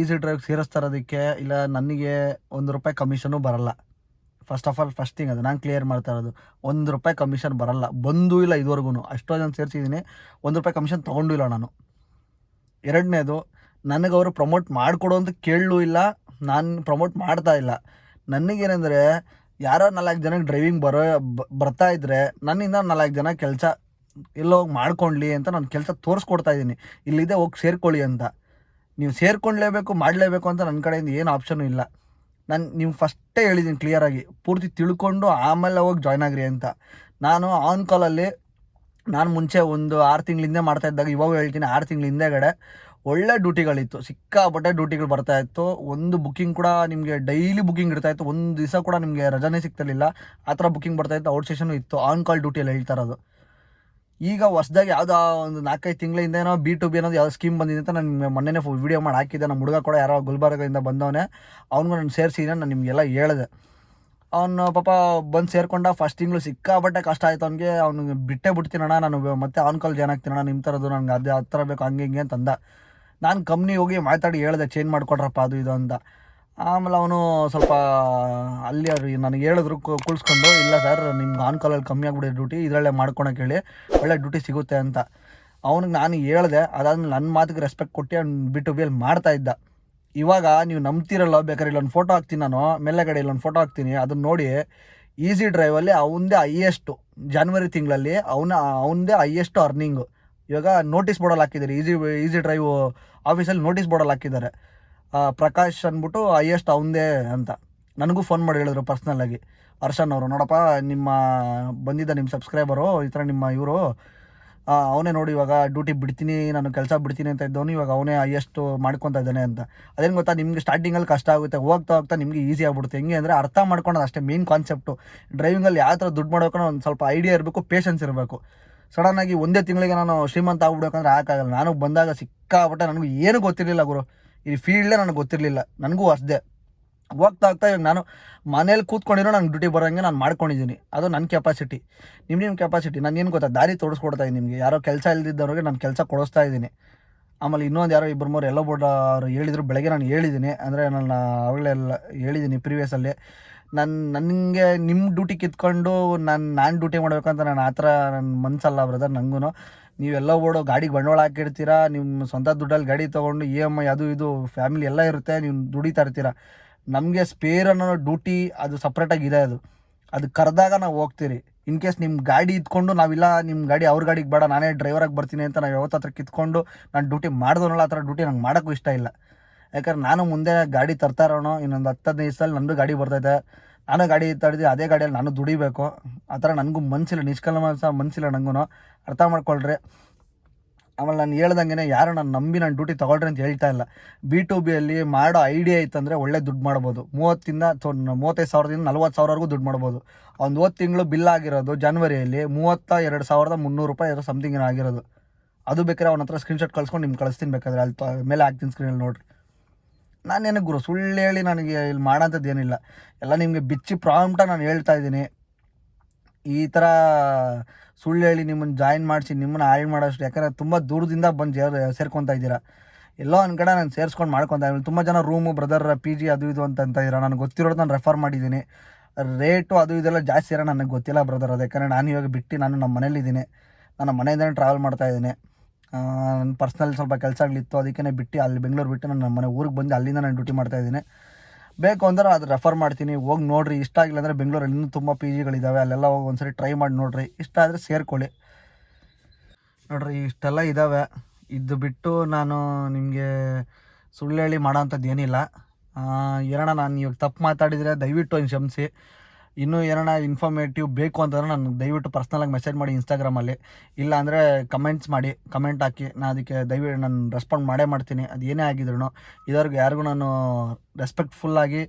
ಈಸಿ ಡ್ರೈವ್ ಸೇರಿಸ್ತಾ ಇರೋದಕ್ಕೆ, ಇಲ್ಲ ನನಗೆ ಒಂದು ರೂಪಾಯಿ ಕಮಿಷನು ಬರಲ್ಲ. First of all first thing ಅದು, ನಾನು ಕ್ಲಿಯರ್ ಮಾಡ್ತಾ ಇರೋದು. ಒಂದು ರೂಪಾಯಿ ಕಮಿಷನ್ ಬರಲ್ಲ. ಬಂದೂ ಇಲ್ಲ ಇದುವರೆಗೂ ಅಷ್ಟೋ ಜನ ಸೇರಿಸಿದ್ದೀನಿ ಒಂದು ರೂಪಾಯಿ ಕಮಿಷನ್ ತೊಗೊಂಡು ಇಲ್ಲ ನಾನು. ಎರಡನೇದು ನನಗೆ ಅವರು ಪ್ರಮೋಟ್ ಮಾಡಿಕೊಡು ಅಂತ ಕೇಳಲೂ ಇಲ್ಲ. ನಾನು ಪ್ರಮೋಟ್ ಮಾಡ್ತಾ ಇಲ್ಲ. ನನಗೇನೆಂದರೆ, ಯಾರೋ ನಾಲ್ಕು ಜನಕ್ಕೆ ಡ್ರೈವಿಂಗ್ ಬರೋ ಬರ್ತಾ ಇದ್ದರೆ ನನ್ನಿಂದ ನಾಲ್ಕು ಜನ ಕೆಲಸ ಎಲ್ಲೋ ಹೋಗಿ ಮಾಡ್ಕೊಳ್ಳಿ ಅಂತ ನಾನು ಕೆಲಸ ತೋರಿಸ್ಕೊಡ್ತಾ ಇದ್ದೀನಿ ಇಲ್ಲಿದೆ ಹೋಗಿ ಸೇರ್ಕೊಳ್ಳಿ ಅಂತ. ನೀವು ಸೇರ್ಕೊಳ್ಳೇಬೇಕು ಮಾಡಲೇಬೇಕು ಅಂತ ನನ್ನ ಕಡೆಯಿಂದ ಏನು ಆಪ್ಷನು ಇಲ್ಲ. ನಾನು ನೀವು ಫಸ್ಟೇ ಹೇಳಿದ್ದೀನಿ ಕ್ಲಿಯರಾಗಿ ಪೂರ್ತಿ ತಿಳ್ಕೊಂಡು ಆಮೇಲೆ ಹೋಗಿ ಜಾಯ್ನ್ ಆಗ್ರಿ ಅಂತ. ನಾನು ಆನ್ ಕಾಲಲ್ಲಿ ನಾನು ಮುಂಚೆ ಒಂದು ಆರು ತಿಂಗಳಿಂದ ಮಾಡ್ತಾ ಇದ್ದಾಗ ಇವಾಗ ಹೇಳ್ತೀನಿ, ಆರು ತಿಂಗಳ ಹಿಂದೆಗಡೆ ಒಳ್ಳೆ ಡ್ಯೂಟಿಗಳಿತ್ತು, ಸಿಕ್ಕಾಪಟ್ಟೆ ಡ್ಯೂಟಿಗಳು ಬರ್ತಾ ಇತ್ತು. ಒಂದು ಬುಕ್ಕಿಂಗ್ ಕೂಡ ನಿಮಗೆ ಡೈಲಿ ಬುಕ್ಕಿಂಗ್ ಇರ್ತಾ ಇತ್ತು. ಒಂದು ದಿವಸ ಕೂಡ ನಿಮಗೆ ರಜಾನೇ ಸಿಗ್ತಿರ್ಲಿಲ್ಲ. ಆ ಥರ ಬುಕ್ಕಿಂಗ್ ಬರ್ತಾ ಇತ್ತು ಔಟ್ ಸ್ಟೇಷನು ಇತ್ತು ಆನ್ ಕಾಲ್ ಡ್ಯೂಟಿಯಲ್ಲಿ ಹೇಳ್ತಾ ಇರೋದು. ಈಗ ಹೊಸ್ದಾಗಿ ಯಾವುದೋ ಒಂದು ನಾಲ್ಕೈದು ತಿಂಗಳಿಂದ ಏನೋ ಬಿ ಟು ಬಿ ಅನ್ನೋದು ಯಾವ ಸ್ಕೀಮ್ ಬಂದಿದೆ ಅಂತ ನಾನು ಮೊನ್ನೆನೇ ವಿಡಿಯೋ ಮಾಡಿ ಹಾಕಿದ್ದೆ. ನಮ್ಮ ಹುಡುಗ ಕೂಡ ಯಾರೋ ಗುಲ್ಬರ್ಗದಿಂದ ಬಂದವನೇ. ಅವ್ನಿಗೂ ನಾನು ಸೇರಿಸಿದ್ದೀನಿ ನಾನು ನಿಮಗೆಲ್ಲ ಹೇಳಿದೆ. ಅವನು ಪಾಪ ಬಂದು ಸೇರ್ಕೊಂಡ ಫಸ್ಟ್ ತಿಂಗಳು ಸಿಕ್ಕಾಪಟ್ಟೆ ಕಷ್ಟ ಆಯ್ತು ಅವನಿಗೆ. ಅವ್ನಿಗೆ ಬಿಟ್ಟೇ ಬಿಡ್ತೀನಣ್ಣ, ನಾನು ಮತ್ತೆ ಆನ್ ಕಾಲ್ ಜಾಯ್ನ್ ಆಗ್ತೀನಣ್ಣ ನಿಮ್ಮ ಥರದ್ದು ನನಗೆ ಅದೇ ಆ ಬೇಕು, ಹಂಗೆ ಹಿಂಗೆ ಅಂತಂದ. ನಾನು ಕಂಪ್ನಿ ಹೋಗಿ ಮಾತಾಡಿ ಹೇಳಿದೆ ಚೇಂಜ್ ಮಾಡಿಕೊಡ್ರಪ್ಪ, ಅದು ಇದು ಅಂತ. ಆಮೇಲೆ ಅವನು ಸ್ವಲ್ಪ, ಅಲ್ಲಿ ಅವ್ರು ನನಗೆ ಹೇಳಿದ್ರು ಕುಳ್ಸ್ಕೊಂಡು, ಇಲ್ಲ ಸರ್ ನಿಮ್ಗೆ ಆನ್ ಕಾಲಲ್ಲಿ ಕಮ್ಮಿ ಆಗಿಬಿಡಿ ಡ್ಯೂಟಿ ಇದರಲ್ಲೇ ಮಾಡ್ಕೊಳಕ್ಕೆ ಹೇಳಿ, ಒಳ್ಳೆ ಡ್ಯೂಟಿ ಸಿಗುತ್ತೆ ಅಂತ. ಅವನಿಗೆ ನಾನು ಹೇಳಿದೆ, ಅದಾದ್ಮೇಲೆ ನನ್ನ ಮಾತಿಗೆ ರೆಸ್ಪೆಕ್ಟ್ ಕೊಟ್ಟು ಅವ್ನು ಬಿಟ್ಟು ಬೇಲ್ ಮಾಡ್ತಾ ಇದ್ದ. ಇವಾಗ ನೀವು ನಂಬ್ತಿರಲ್ಲ, ಬೇಕಾದ್ರೆ ಇಲ್ಲೊಂದು ಫೋಟೋ ಹಾಕ್ತೀನಿ ನಾನು ಮೆಲ್ಲೆಗಡೆ ಇಲ್ಲೊಂದು ಫೋಟೋ ಹಾಕ್ತೀನಿ ಅದನ್ನ ನೋಡಿ ಈಸಿ ಡ್ರೈವಲ್ಲಿ ಅವನದೇ ಹೈಯೆಸ್ಟು ಜಾನ್ವರಿ ತಿಂಗಳಲ್ಲಿ ಅವನ, ಅವನದೇ ಹೈಯೆಸ್ಟು ಅರ್ನಿಂಗು ಇವಾಗ ನೋಟಿಸ್ ಬೋರ್ಡಲ್ಲಿ ಹಾಕಿದ್ದಾರೆ. ಈಸಿ ಈಸಿ ಡ್ರೈವ್ ಆಫೀಸಲ್ಲಿ ನೋಟಿಸ್ ಬೋರ್ಡಲ್ಲಿ ಹಾಕಿದ್ದಾರೆ. ಪ್ರಕಾಶ್ ಅಂದ್ಬಿಟ್ಟು, ಹೈಯೆಸ್ಟ್ ಅವಂದೇ ಅಂತ. ನನಗೂ ಫೋನ್ ಮಾಡಿ ಹೇಳಿದ್ರು ಪರ್ಸ್ನಲ್ಲಾಗಿ ಹರ್ಷನ್ ಅವರು, ನೋಡಪ್ಪ, ನಿಮ್ಮ, ಬಂದಿದ್ದ ನಿಮ್ಮ ಸಬ್ಸ್ಕ್ರೈಬರು ಈ ಥರ ನಿಮ್ಮ ಇವರು ಅವನೇ ನೋಡಿ ಇವಾಗ ಡ್ಯೂಟಿ ಬಿಡ್ತೀನಿ, ನಾನು ಕೆಲಸ ಬಿಡ್ತೀನಿ ಅಂತ ಇದ್ದವನು, ಇವಾಗ ಅವನೇ ಹೈಯೆಸ್ಟ್ ಮಾಡ್ಕೊತಾ ಇದ್ದಾನೆ ಅಂತ. ಅದೇನು ಗೊತ್ತಾ, ನಿಮಗೆ ಸ್ಟಾರ್ಟಿಂಗಲ್ಲಿ ಕಷ್ಟ ಆಗುತ್ತೆ, ಹೋಗ್ತಾ ಹೋಗ್ತಾ ನಿಮಗೆ ಈಸಿ ಆಗ್ಬಿಡುತ್ತೆ. ಹೆಂಗೆ ಅಂದರೆ ಅರ್ಥ ಮಾಡ್ಕೊಳೋದು ಅಷ್ಟೇ ಮೇನ್ ಕಾನ್ಸೆಪ್ಟು ಡ್ರೈವಿಂಗಲ್ಲಿ ಯಾವ ಥರ ದುಡ್ಡು ಮಾಡ್ಬೇಕು ಒಂದು ಸ್ವಲ್ಪ ಐಡಿಯಾ ಇರಬೇಕು ಪೇಷನ್ಸ್ ಇರಬೇಕು. ಸಡನ್ನಾಗಿ ಒಂದೇ ತಿಂಗಳಿಗೆ ನಾನು ಶ್ರೀಮಂತ ಆಗ್ಬಿಡ್ಬೇಕಂದ್ರೆ ಹಾಕಾಗಲ್ಲ ನಾನು ಬಂದಾಗ ಸಿಕ್ಕಾಪಟ್ಟೆ ನನಗೂ ಏನು ಗೊತ್ತಿರಲಿಲ್ಲ ಗುರು. ಈ ಫೀಲ್ಡೇ ನನಗೆ ಗೊತ್ತಿರಲಿಲ್ಲ. ನನಗೂ ಅಷ್ಟೇ. ಹೋಗ್ತಾ ಹೋಗ್ತಾ ಇವಾಗ ನಾನು ಮನೇಲಿ ಕೂತ್ಕೊಂಡಿರೋ ನಾನು ಡ್ಯೂಟಿ ಬರೋಂಗೆ ನಾನು ಮಾಡ್ಕೊಂಡಿದ್ದೀನಿ. ಅದು ನನ್ನ ಕೆಪಾಸಿಟಿ ನಿಮ್ಮ ನಿಮ್ಮ ಕೆಪಾಸಿಟಿ ನಾನು ಏನು ಗೊತ್ತಾ? ದಾರಿ ತೋರಿಸ್ಕೊಡ್ತಾ ಇದ್ದೀನಿ ನಿಮಗೆ. ಯಾರೋ ಕೆಲಸ ಇಲ್ದಿದ್ದವ್ರಿಗೆ ನಾನು ಕೆಲಸ ಕೊಡಿಸ್ತಾ ಇದ್ದೀನಿ. ಆಮೇಲೆ ಇನ್ನೊಂದು ಯಾರೋ ಇಬ್ಬರು ಮೂರು ಎಲ್ಲೋ ಬೋರ್ಡ್ ಅವರು ಹೇಳಿದ್ರು, ಬೆಳಗ್ಗೆ ನಾನು ಹೇಳಿದ್ದೀನಿ. ಅಂದರೆ ನಾನು ಅವಾಗಲೇ ಎಲ್ಲ ಹೇಳಿದ್ದೀನಿ ಪ್ರೀವಿಯಸಲ್ಲಿ ನನ್ನ ನನಗೆ ನಿಮ್ಮ ಡ್ಯೂಟಿ ಕಿತ್ಕೊಂಡು ನಾನು ನಾನು ಡ್ಯೂಟಿ ಮಾಡ್ಬೇಕಂತ ನಾನು ಆ ಥರ ನನ್ನ ಮನಸ್ಸಲ್ಲ ಬ್ರದರ್ ನನಗೂ ನೀವೆಲ್ಲ ಓಡೋ ಗಾಡಿಗೆ ಬಂಡವಾಳ ಹಾಕಿರ್ತೀರಾ ನಿಮ್ಮ ಸ್ವಂತ ದುಡ್ಡಲ್ಲಿ ಗಾಡಿ ತೊಗೊಂಡು ಇ ಎಂ ಐ ಅದು ಇದು ಫ್ಯಾಮಿಲಿ ಎಲ್ಲ ಇರುತ್ತೆ, ನೀವು ದುಡಿತಾ ಇರ್ತೀರಾ. ನಮಗೆ ಸ್ಪೇರ್ ಅನ್ನೋ ಡ್ಯೂಟಿ ಅದು ಸಪ್ರೇಟಾಗಿ ಇದೆ ಅದು. ಅದು ಕರೆದಾಗ ನಾವು ಹೋಗ್ತೀರಿ. ಇನ್ ಕೇಸ್ ನಿಮ್ಮ ಗಾಡಿ ಇದ್ಕೊಂಡು ನಾವಿಲ್ಲ ನಿಮ್ಮ ಗಾಡಿ ಅವ್ರ ಗಾಡಿಗೆ ಬೇಡ, ನಾನೇ ಡ್ರೈವರಾಗಿ ಬರ್ತೀನಿ ಅಂತ ನಾವು ಯಾವತ್ತ ಹತ್ರ ಕಿತ್ಕೊಂಡು ನಾನು ಡ್ಯೂಟಿ ಮಾಡಿದವನಲ್ಲ, ಆ ಥರ ಡ್ಯೂಟಿ ನಂಗೆ ಮಾಡೋಕ್ಕೂ ಇಷ್ಟ ಇಲ್ಲ. ಯಾಕಂದ್ರೆ ನಾನು ಮುಂದೆ ಗಾಡಿ ತರ್ತಾರೋನೋ, ಇನ್ನೊಂದು ಹತ್ತು ಹದಿನೈದು ಸಲ ನಂದು ಗಾಡಿ ಬರ್ತೈತೆ. ನಾನು ಗಾಡಿ ತಡೆದು ಅದೇ ಗಾಡಿಯಲ್ಲಿ ನಾನು ದುಡಿಬೇಕು. ಆ ಥರ ನನಗೂ ಮನಸ್ಸಿಲ್ಲ ನಿಷ್ಕಲ್ಮ ಮನಸ್ಸಿಲ್ಲ ನನಗೂ ಅರ್ಥ ಮಾಡ್ಕೊಳ್ರಿ. ಆಮೇಲೆ ನಾನು ಹೇಳ್ದಂಗೆ ಯಾರು ನಾನು ನಂಬಿ ನಾನು ಡ್ಯೂಟಿ ತೊಗೊಳ್ರಿ ಅಂತ ಹೇಳ್ತಾ ಇಲ್ಲ. ಬಿ ಟು ಬಿಯಲ್ಲಿ ಮಾಡೋ ಐಡಿಯಾ ಇತ್ತಂದರೆ ಒಳ್ಳೆ ದುಡ್ಡು ಮಾಡ್ಬೋದು. ಮೂವತ್ತಿಂದ ಮೂವತ್ತೈದು ಸಾವಿರದಿಂದ ನಲ್ವತ್ತು ಸಾವಿರವರೆಗೂ ದುಡ್ಡು ಮಾಡ್ಬೋದು. ಒಂದು ಹೋದ ತಿಂಗಳು ಬಿಲ್ ಆಗಿರೋದು ಜನವರಿಯಲ್ಲಿ ಮೂವತ್ತ ಎರಡು ಸಾವಿರದ ಮುನ್ನೂರು ರೂಪಾಯಿ ಏನೋ ಸಮಥಿಂಗ್ ಆಗಿರೋದು. ಅದು ಬೇಕಾದ್ರೆ ಅವನ ಹತ್ರ ಸ್ಕ್ರೀನ್ಶಾಟ್ ಕಳ್ಸ್ಕೊಂಡು ನಿಮ್ಗೆ ಕಳಿಸ್ತೀನಿ ಬೇಕಾದ್ರೆ. ಅಲ್ಲಿ ಮೇಲೆ ಹಾಕ್ತೀನಿ ಸ್ಕ್ರೀನಲ್ಲಿ ನೋಡಿರಿ. ನಾನೇನು ಗುರು, ಸುಳ್ಳು ಹೇಳಿ ನನಗೆ ಇಲ್ಲಿ ಮಾಡೋಂಥದ್ದು ಏನಿಲ್ಲ. ಎಲ್ಲ ನಿಮಗೆ ಬಿಚ್ಚಿ ಪ್ರಾಂಪ್ಟ ನಾನು ಹೇಳ್ತಾ ಇದ್ದೀನಿ. ಈ ಥರ ಸುಳ್ಳು ಹೇಳಿ ನಿಮ್ಮನ್ನು ಜಾಯಿನ್ ಮಾಡಿಸಿ, ನಿಮ್ಮನ್ನು ಹಾಳು ಮಾಡೋಷ್ಟು, ಯಾಕಂದರೆ ತುಂಬ ದೂರದಿಂದ ಬಂದು ಜೇರ್, ಸೇರ್ಕೊತಾ ಇದ್ದೀರಾ. ಎಲ್ಲೋ ಒಂದು ಕಡೆ ನಾನು ಸೇರಿಸ್ಕೊಂಡು ಮಾಡ್ಕೊತಾ ಇದ್ದೀನಿ. ತುಂಬ ಜನ ರೂಮು ಬ್ರದರ್ ಪಿ ಜಿ ಅದು ಇದು ಅಂತ ಅಂತ ಇದ್ದೀರಾ. ನನಗೆ ಗೊತ್ತಿರೋದು ನಾನು ರೆಫರ್ ಮಾಡಿದ್ದೀನಿ. ರೇಟು ಅದು ಇದೆಲ್ಲ ಜಾಸ್ತಿ ಇರೋ ನನಗೆ ಗೊತ್ತಿಲ್ಲ ಬ್ರದರ್ ಅದು ಯಾಕಂದರೆ ನಾನು ಇವಾಗ ಬಿಟ್ಟು ನಾನು ನಮ್ಮ ಮನೇಲಿದ್ದೀನಿ ನಾನು ಮನೆಯಿಂದಲೇ ಟ್ರಾವೆಲ್ ಮಾಡ್ತಾ ಇದ್ದೀನಿ. ನನ್ನ ಪರ್ಸ್ನಲ್ ಸ್ವಲ್ಪ ಕೆಲಸಗಳಿತ್ತು ಅದಕ್ಕೆ ಬಿಟ್ಟು ಅಲ್ಲಿ ಬೆಂಗಳೂರು ಬಿಟ್ಟು ನಾನು ನಮ್ಮ ಮನೆ ಊರಿಗೆ ಬಂದು ಅಲ್ಲಿಂದ ನಾನು ಡ್ಯೂಟಿ ಮಾಡ್ತಾಯಿದ್ದೀನಿ ಬೇಕು ಅಂದ್ರೆ ಅದು ರೆಫರ್ ಮಾಡ್ತೀನಿ, ಹೋಗಿ ನೋಡಿರಿ, ಇಷ್ಟ ಆಗಿಲ್ಲ ಅಂದರೆ ಬೆಂಗಳೂರಲ್ಲಿ ಇನ್ನೂ ತುಂಬ ಪಿ ಜಿಗಳಿದ್ದಾವೆ ಅಲ್ಲೆಲ್ಲ ಹೋಗಿ ಒಂದ್ಸರಿ ಟ್ರೈ ಮಾಡಿ ನೋಡಿರಿ, ಇಷ್ಟ ಆದರೆ ಸೇರ್ಕೊಳ್ಳಿ. ನೋಡ್ರಿ, ಇಷ್ಟೆಲ್ಲ ಇದ್ದಾವೆ ಇದು ಬಿಟ್ಟು ನಾನು ನಿಮಗೆ ಸುಳ್ಳು ಹೇಳಿ ಮಾಡೋಂಥದ್ದು ಏನಿಲ್ಲ ಏನಣ್ಣ ನಾನು ಇವಾಗ ತಪ್ಪು ಮಾತಾಡಿದರೆ ದಯವಿಟ್ಟು ಒಂದು ಕ್ಷಮಿಸಿ. ಇನ್ನೂ ಏನಾರ ಇನ್ಫಾರ್ಮೇಟಿವ್ ಬೇಕು ಅಂತಂದ್ರೆ ನಾನು ದಯವಿಟ್ಟು ಪರ್ಸ್ನಲಾಗಿ ಮೆಸೇಜ್ ಮಾಡಿ ಇನ್ಸ್ಟಾಗ್ರಾಮಲ್ಲಿ ಇಲ್ಲ ಅಂದರೆ ಕಮೆಂಟ್ಸ್ ಮಾಡಿ ಕಮೆಂಟ್ ಹಾಕಿ. ನಾನು ಅದಕ್ಕೆ ದಯವಿಟ್ಟು ನಾನು ರೆಸ್ಪಾಂಡ್ ಮಾಡೇ ಮಾಡ್ತೀನಿ. ಅದು ಏನೇ ಆಗಿದ್ರು ಇದ್ರಿಗೆ ಯಾರಿಗೂ ನಾನು ರೆಸ್ಪೆಕ್ಟ್ಫುಲ್ಲಾಗಿ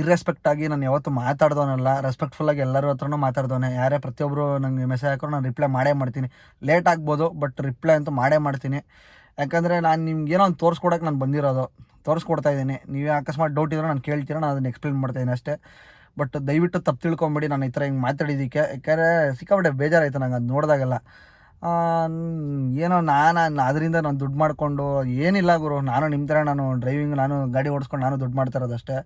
ಇರ್ರೆಸ್ಪೆಕ್ಟ್ ಆಗಿ ನಾನು ಯಾವತ್ತೂ ಮಾತಾಡ್ದವನಲ್ಲ. ರೆಸ್ಪೆಕ್ಟ್ಫುಲ್ಲಾಗಿ ಎಲ್ಲರೂ ಹತ್ರನೂ ಮಾತಾಡ್ದವನೆ. ಯಾರೇ ಪ್ರತಿಯೊಬ್ಬರು ನನಗೆ ಮೆಸೇಜ್ ಹಾಕೋರು ನಾನು ರಿಪ್ಲೈ ಮಾಡೇ ಮಾಡ್ತೀನಿ. ಲೇಟ್ ಆಗ್ಬೋದು ಬಟ್ ರಿಪ್ಲೈ ಅಂತೂ ಮಾಡೇ ಮಾಡ್ತೀನಿ. ಯಾಕಂದರೆ ನಾನು ನಿಮ್ಗೆ ಏನೋ ಒಂದು ತೋರಿಸ್ಕೊಡಕ್ಕೆ ನಾನು ಬಂದಿರೋದು. ತೋರಿಸ್ಕೊಡ್ತಾ ಇದ್ದೀನಿ. ನೀವೇ ಅಕಸ್ಮಾತ್ ಡೌಟ್ ಇದ್ರೆ ನಾನು ಕೇಳ್ತೀರ, ನಾನು ಅದನ್ನು ಎಕ್ಸ್ಪ್ಲೇನ್ ಮಾಡ್ತಾಯಿದ್ದೀನಿ ಅಷ್ಟೇ. ಬಟ್ ದಯವಿಟ್ಟು ತಪ್ಪು ತಿಳ್ಕೊಂಬಿಡಿ, ನಾನು ಈ ಥರ ಹಿಂಗೆ ಮಾತಾಡಿದ್ದಕ್ಕೆ. ಯಾಕಂದರೆ ಸಿಕ್ಕಾಪಟ್ಟೆ ಬೇಜಾರಾಯ್ತು ನಂಗೆ ಅದು ನೋಡಿದಾಗೆಲ್ಲ. ಏನೋ ನಾನು ಅದರಿಂದ ನಾನು ದುಡ್ಡು ಮಾಡಿಕೊಂಡು, ಏನಿಲ್ಲ ಗುರು, ನಾನು ನಿಮ್ಮ ಥರ, ನಾನು ಡ್ರೈವಿಂಗ್ ನಾನು ಗಾಡಿ ಓಡಿಸ್ಕೊಂಡು ನಾನು ದುಡ್ಡು ಮಾಡ್ತಾ ಇರೋದಷ್ಟೇ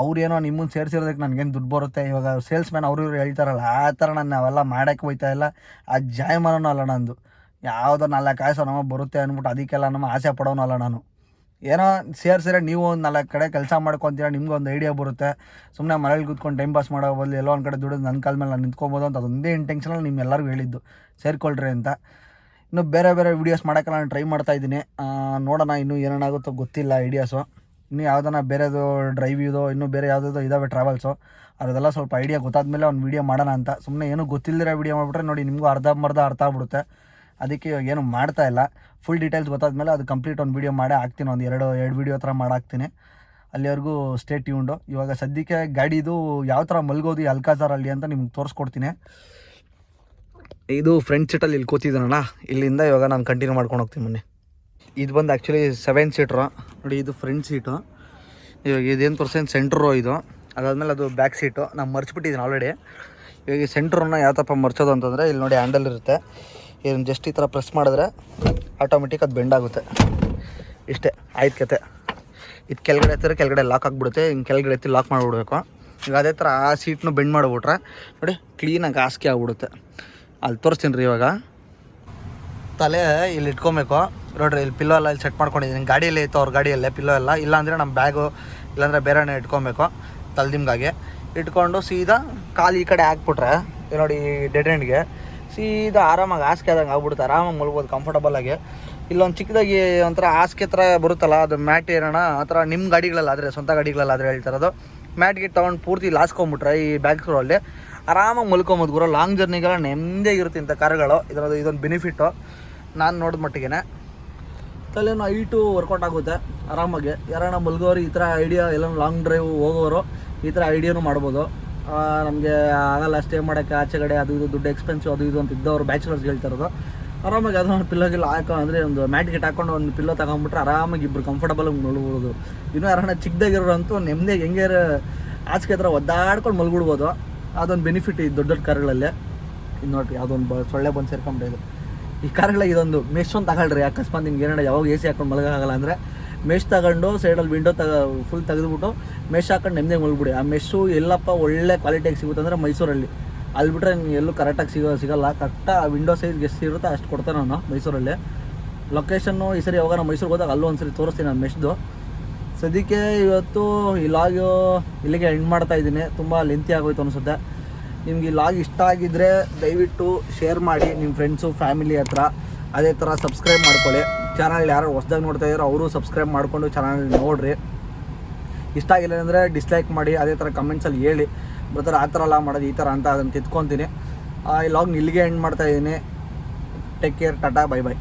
ಅವ್ರೇನೋ ನಿಮ್ಮನ್ನು ಸೇರಿಸಿರೋದಕ್ಕೆ ನನಗೇನು ದುಡ್ಡು ಬರುತ್ತೆ? ಇವಾಗ ಸೇಲ್ಸ್ ಮ್ಯಾನ್ ಅವರು ಇವ್ರು ಹೇಳ್ತಾರಲ್ಲ, ಆ ಥರ ನಾನು ಅವೆಲ್ಲ ಮಾಡೋಕ್ಕೆ ಹೋಯ್ತಾ ಇಲ್ಲ. ಆ ಜಾಯಮಾನನೂ ಅಲ್ಲ ನಂದು. ಯಾವುದೋ ನಾಲ್ಕು ಕಾಸು ನಮ್ಮ ಬರುತ್ತೆ ಅಂದ್ಬಿಟ್ಟು ಅದಕ್ಕೆಲ್ಲ ನಮ್ಮ ಆಸೆ ಪಡೋನಲ್ಲ ನಾನು. ಏನೋ ಸೇರ್ಸಿದ್ರೆ ನೀವು ಒಂದು ನಾಲ್ಕು ಕಡೆ ಕೆಲಸ ಮಾಡ್ಕೊತೀರ, ನಿಮ್ಗೆ ಒಂದು ಐಡಿಯಾ ಬರುತ್ತೆ. ಸುಮ್ಮನೆ ಮನೇಲಿ ಕೂತ್ಕೊಂಡು ಟೈಮ್ ಪಾಸ್ ಮಾಡೋ ಬದಲು ಎಲ್ಲೋ ಒಂದು ಕಡೆ ದುಡಿದು ನನ್ನ ಕಾಲ ಮೇಲೆ ನಾನು ನಿಂತ್ಕೊಬೋದು ಅಂತ ಅದೊಂದೇ ಇಂಟೆನ್ಷನಲ್ಲಿ ನಿಮ್ಮೆಲ್ಲರಿಗೂ ಹೇಳಿದ್ದು. ಸೇರಿಕೊಳ್ಳ್ರಿ ಅಂತ. ಇನ್ನು ಬೇರೆ ಬೇರೆ ವೀಡಿಯೋಸ್ ಮಾಡೋಕ್ಕೆ ನಾನು ಟ್ರೈ ಮಾಡ್ತಾ ಇದ್ದೀನಿ. ನೋಡೋಣ ಇನ್ನೂ ಏನೇನಾಗುತ್ತೋ ಗೊತ್ತಿಲ್ಲ ಐಡಿಯಾಸು ಇನ್ನು ಯಾವ್ದಾನ ಬೇರೆದು ಡ್ರೈವ್ ಇದೋ, ಇನ್ನೂ ಬೇರೆ ಯಾವುದೋ ಇದಾವೆ ಟ್ರಾವೆಲ್ಸು ಅದೆಲ್ಲ ಸ್ವಲ್ಪ ಐಡಿಯಾ ಗೊತ್ತಾದ ಮೇಲೆ ಒಂದು ವೀಡಿಯೋ ಮಾಡೋಣ ಅಂತ. ಸುಮ್ಮನೆ ಏನೂ ಗೊತ್ತಿಲ್ಲದಿರೋ ವೀಡಿಯೋ ಮಾಡಿಬಿಟ್ರೆ ನೋಡಿ ನಿಮಗೂ ಅರ್ಧಂಬರ್ಧ ಅರ್ಥ ಆಗ್ಬಿಡುತ್ತೆ. ಅದಕ್ಕೆ ಏನು ಮಾಡ್ತಾ ಇಲ್ಲ. ಫುಲ್ ಡೀಟೇಲ್ಸ್ ಗೊತ್ತಾದ್ಮೇಲೆ ಅದು ಕಂಪ್ಲೀಟ್ ಒಂದು ವೀಡಿಯೋ ಮಾಡೇ ಹಾಕ್ತೀನಿ. ಒಂದು ಎರಡು ಎರಡು ವೀಡಿಯೋ ಥರ ಮಾಡಾಕ್ತೀನಿ ಅಲ್ಲಿವರೆಗೂ ಸ್ಟೇ ಇವಂಡು ಇವಾಗ ಸದ್ಯಕ್ಕೆ ಗಾಡಿದು ಯಾವ ಥರ ಮಲ್ಗೋದು ಅಲ್ಕಾಜಾರಲ್ಲಿ ಅಂತ ನಿಮ್ಗೆ ತೋರಿಸ್ಕೊಡ್ತೀನಿ. ಇದು ಫ್ರಂಟ್ ಸೀಟಲ್ಲಿ ಇಲ್ಲಿ ಕೂತಿದ್ದಾನಲ್ಲ, ಇಲ್ಲಿಂದ ಇವಾಗ ನಾನು ಕಂಟಿನ್ಯೂ ಮಾಡ್ಕೊಂಡು ಹೋಗ್ತೀನಿ ಮೊನ್ನೆ ಇದು ಬಂದು ಆ್ಯಕ್ಚುಲಿ ಸೆವೆನ್ ಸೀಟ್ರು ನೋಡಿ, ಇದು ಫ್ರಂಟ್ ಸೀಟು ಇವಾಗ ಇದೇನು ತೋರಿಸ್ತೇನೆ ಸೆಂಟ್ರು ಇದು. ಅದಾದಮೇಲೆ ಅದು ಬ್ಯಾಕ್ ಸೀಟು ನಾನು ಮರ್ಚ್ಬಿಟ್ಟಿದ್ದೀನಿ ಆಲ್ರೆಡಿ ಇವಾಗ ಈ ಸೆಂಟ್ರನ್ನ ಯಾವ ತಪ್ಪ ಮರ್ಚೋದು ಅಂತಂದರೆ ಇಲ್ಲಿ ನೋಡಿ ಹ್ಯಾಂಡಲ್ ಇರುತ್ತೆ. ಇದನ್ನು ಜಸ್ಟ್ ಈ ಥರ ಪ್ರೆಸ್ ಮಾಡಿದ್ರೆ ಆಟೋಮೆಟಿಕ್ ಅದು ಬೆಂಡ್ ಆಗುತ್ತೆ. ಇಷ್ಟೇ, ಆಯ್ತು ಕತೆ. ಇದು ಕೆಳಗಡೆ ಎತ್ತಿದ್ರೆ ಕೆಳಗಡೆ ಲಾಕ್ ಆಗಿಬಿಡುತ್ತೆ ಹಿಂಗೆ ಕೆಳಗಡೆ ಎತ್ತಿ ಲಾಕ್ ಮಾಡಿಬಿಡ್ಬೇಕು. ಈಗ ಅದೇ ಥರ ಆ ಸೀಟ್ನು ಬೆಂಡ್ ಮಾಡಿಬಿಟ್ರೆ ನೋಡಿ ಕ್ಲೀನಾಗಿ ಹಾಸಿಗೆ ಆಗಿಬಿಡುತ್ತೆ. ಅಲ್ಲಿ ತೋರಿಸ್ತೀನಿ ರೀ ಇವಾಗ. ತಲೆ ಇಲ್ಲಿ ಇಟ್ಕೊಬೇಕು. ನೋಡ್ರಿ, ಇಲ್ಲಿ ಪಿಲ್ಲೋ ಎಲ್ಲ ಇಲ್ಲಿ ಸೆಟ್ ಮಾಡ್ಕೊಂಡಿದ್ದೀನಿ ಗಾಡಿಯಲ್ಲೇ ಇತ್ತು ಅವ್ರ ಗಾಡಿಯಲ್ಲೇ ಪಿಲ್ಲೋ ಎಲ್ಲ. ಇಲ್ಲಾಂದರೆ ನಮ್ಮ ಬ್ಯಾಗು ಇಲ್ಲಾಂದರೆ ಬೇರೆನೇ ಇಟ್ಕೊಬೇಕು ತಲೆದಿಂಗಾಗಿ. ಇಟ್ಕೊಂಡು ಸೀದಾ ಕಾಲು ಈ ಕಡೆ ಹಾಕ್ಬಿಟ್ರೆ ನೋಡಿ ಡೆಡ್ ಎಂಡ್ಗೆ ಸೀದಾ ಆರಾಮಾಗಿ ಹಾಸಿಗೆ ಆದಂಗೆ ಆಗ್ಬಿಡುತ್ತೆ, ಆರಾಮಾಗಿ ಮಲ್ಬೋದು ಕಂಫರ್ಟಬಲ್ ಆಗಿ. ಇಲ್ಲೊಂದು ಚಿಕ್ಕದಾಗಿ ಒಂಥರ ಹಾಸಿಗೆ ಥರ ಬರುತ್ತಲ್ಲ, ಅದು ಮ್ಯಾಟ್ ಏನೋಣ ಆ ಥರ ನಿಮ್ಮ ಗಾಡಿಗಳಲ್ಲಾದರೆ ಸ್ವಂತ ಗಾಡಿಗಳಲ್ಲಾದರೆ ಹೇಳ್ತಿರೋದು ಮ್ಯಾಟ್ ಗಿಟ್ ತೊಗೊಂಡು ಪೂರ್ತಿ ಲಾಸ್ಕೊಂಬಿಟ್ರೆ ಈ ಬ್ಯಾಗ್ ಅಲ್ಲಿ. ಆರಾಮಾಗಿ ಮಲ್ಕೊಂಬೋದು ಗುರು ಲಾಂಗ್ ಜರ್ನಿಗೆಲ್ಲ ನೆಮ್ಮದಿಯಾಗಿರುತ್ತೆ ಇಂಥ ಕಾರ್ಗಳು. ಇದರದ್ದು ಇದೊಂದು ಬೆನಿಫಿಟ್ಟು ನಾನು ನೋಡಿದ ಮಟ್ಟಿಗೆ ತಲೆನೋ ಐಟು ವರ್ಕೌಟ್ ಆಗುತ್ತೆ, ಆರಾಮಾಗಿ. ಯಾರನ್ನ ಮಲ್ಗೋರು ಈ ಥರ ಐಡಿಯಾ ಎಲ್ಲ ಲಾಂಗ್ ಡ್ರೈವ್ ಹೋಗೋರು, ಈ ಥರ ಐಡಿಯಾನು ಮಾಡ್ಬೋದು. ನಮಗೆ ಆಗಲ್ಲ ಸ್ಟೇ ಮಾಡೋಕ್ಕೆ ಆಚೆ ಕಡೆ ಅದು ಇದು ದುಡ್ಡು ಎಕ್ಸ್ಪೆನ್ಸಿವ್ ಅದು ಇದು ಅಂತ ಇದ್ದವರು ಬ್ಯಾಚುಲರ್ಸ್ ಹೇಳ್ತಾ ಇರೋದು. ಆರಾಮಾಗಿ ಅದನ್ನ ಪಿಲ್ಲೋಗಿಲ್ಲ ಹಾಕೋ ಅಂದರೆ ಒಂದು ಮ್ಯಾಟ್ ಗಿಟ್ ಹಾಕೊಂಡು ಒಂದು ಪಿಲ್ಲೋ ತಗೊಂಡ್ಬಿಟ್ರೆ ಆರಾಮಾಗಿ ಇಬ್ಬರು ಕಂಫರ್ಟಬಲ್ ನೋಡ್ಬೋದು ಇನ್ನೂ ಯಾರನ್ನ ಚಿಕ್ಕದಾಗಿರೋರಂತೂ ನೆಮ್ಮದಿಯಾಗಿ ಹೆಂಗೆ ಆಚೆಗೆ ಹತ್ರ ಒದ್ದಾಡ್ಕೊಂಡು ಮಲ್ಗಿಡ್ಬೋದು ಅದೊಂದು ಬೆನಿಫಿಟ್ ಈ ದೊಡ್ಡ ದೊಡ್ಡ ಕಾರ್ಗಳಲ್ಲಿ. ಇನ್ನು ನೋಡಿರಿ ಯಾವುದೊಂದು ಬ, ಸೊಳ್ಳೆ ಬಂದು ಸೇರ್ಕೊಂಬಿಟ್ಟಿದೆ ಈ ಕಾರ್ಗಳಿಗೆ ಇದೊಂದು ಮೆಶ್ ತಗೊಳ್ರಿ, ಅಕಸ್ಮಾತ್ ನಿಮ್ಗೆ ಏನಾರ ಯಾವಾಗ ಎ ಸಿ ಹಾಕೊಂಡು ಮಲಗಾಗಲ್ಲ ಅಂದರೆ. ಮೆಶ್ ತಗೊಂಡು ಸೈಡಲ್ಲಿ ವಿಂಡೋ ತಗ ಫುಲ್ ತೆಗೆದುಬಿಟ್ಟು ಮೆಶ್ ಹಾಕೊಂಡು ನೆಮ್ಮದಿ ಮಲ್ಬಿಡಿ ಆ ಮೆಶ್ಶು ಎಲ್ಲಪ್ಪ ಒಳ್ಳೆ ಕ್ವಾಲಿಟಿಯಾಗಿ ಸಿಗುತ್ತೆ ಅಂದರೆ ಮೈಸೂರಲ್ಲಿ. ಅಲ್ಲಿ ನಿಮ್ಗೆ ಎಲ್ಲೂ ಕರೆಕ್ಟಾಗಿ ಸಿಗೋ, ಸಿಗಲ್ಲ. ಕರೆಕ್ಟ್ ಆ ವಿಂಡೋ ಸೈಜ್ಗೆ ಎಷ್ಟು ಅಷ್ಟು ಕೊಡ್ತಾನೆ ನಾನು ಮೈಸೂರಲ್ಲಿ. ಲೊಕೇಶನ್ನು ಈ ಸರಿ ಯಾವಾಗ ಮೈಸೂರಿಗೆ ಹೋದಾಗ ಅಲ್ಲೂ ಒಂದ್ಸರಿ ತೋರಿಸ್ತೀನಿ ನಾನು ಮೆಶ್ದು ಸದ್ಯಕ್ಕೆ ಇವತ್ತು ಈ ಲಾಗ್ ಇಲ್ಲಿಗೆ ಎಂಡ್ ಮಾಡ್ತಾ ಇದ್ದೀನಿ. ತುಂಬ ಲೆಂತಿ ಆಗೋಯ್ತು ಅನಿಸುತ್ತೆ. ನಿಮ್ಗೆ ಈ ಲಾಗ್ ಇಷ್ಟ ಆಗಿದ್ದರೆ ದಯವಿಟ್ಟು ಶೇರ್ ಮಾಡಿ. ನಿಮ್ಮ ಫ್ರೆಂಡ್ಸು ಫ್ಯಾಮಿಲಿ ಹತ್ರ. ಅದೇ ಥರ ಸಬ್ಸ್ಕ್ರೈಬ್ ಮಾಡ್ಕೊಳ್ಳಿ. ಚಾನಲ್ ಯಾರು ಹೊಸ್ದಾಗಿ ನೋಡ್ತಾ ಇದ್ದಾರೋ ಅವರು ಸಬ್ಸ್ಕ್ರೈಬ್ ಮಾಡಿಕೊಂಡು ಚಾನಲ್ ನೋಡಿರಿ. ಇಷ್ಟ ಆಗಿಲ್ಲ ಅಂದರೆ ಡಿಸ್ಲೈಕ್ ಮಾಡಿ, ಅದೇ ಥರ ಕಮೆಂಟ್ಸಲ್ಲಿ ಹೇಳಿ. ಬರ್ತಾರೆ ಆ ಥರ ಎಲ್ಲ ಮಾಡೋದು ಈ ಥರ ಅಂತ ಅದನ್ನು ತಿದ್ಕೊತೀನಿ. ಈ ಲಾಗ್ ಇಲ್ಲಿಗೆ ಎಂಡ್ ಮಾಡ್ತಾ ಇದ್ದೀನಿ. Take care tata bye bye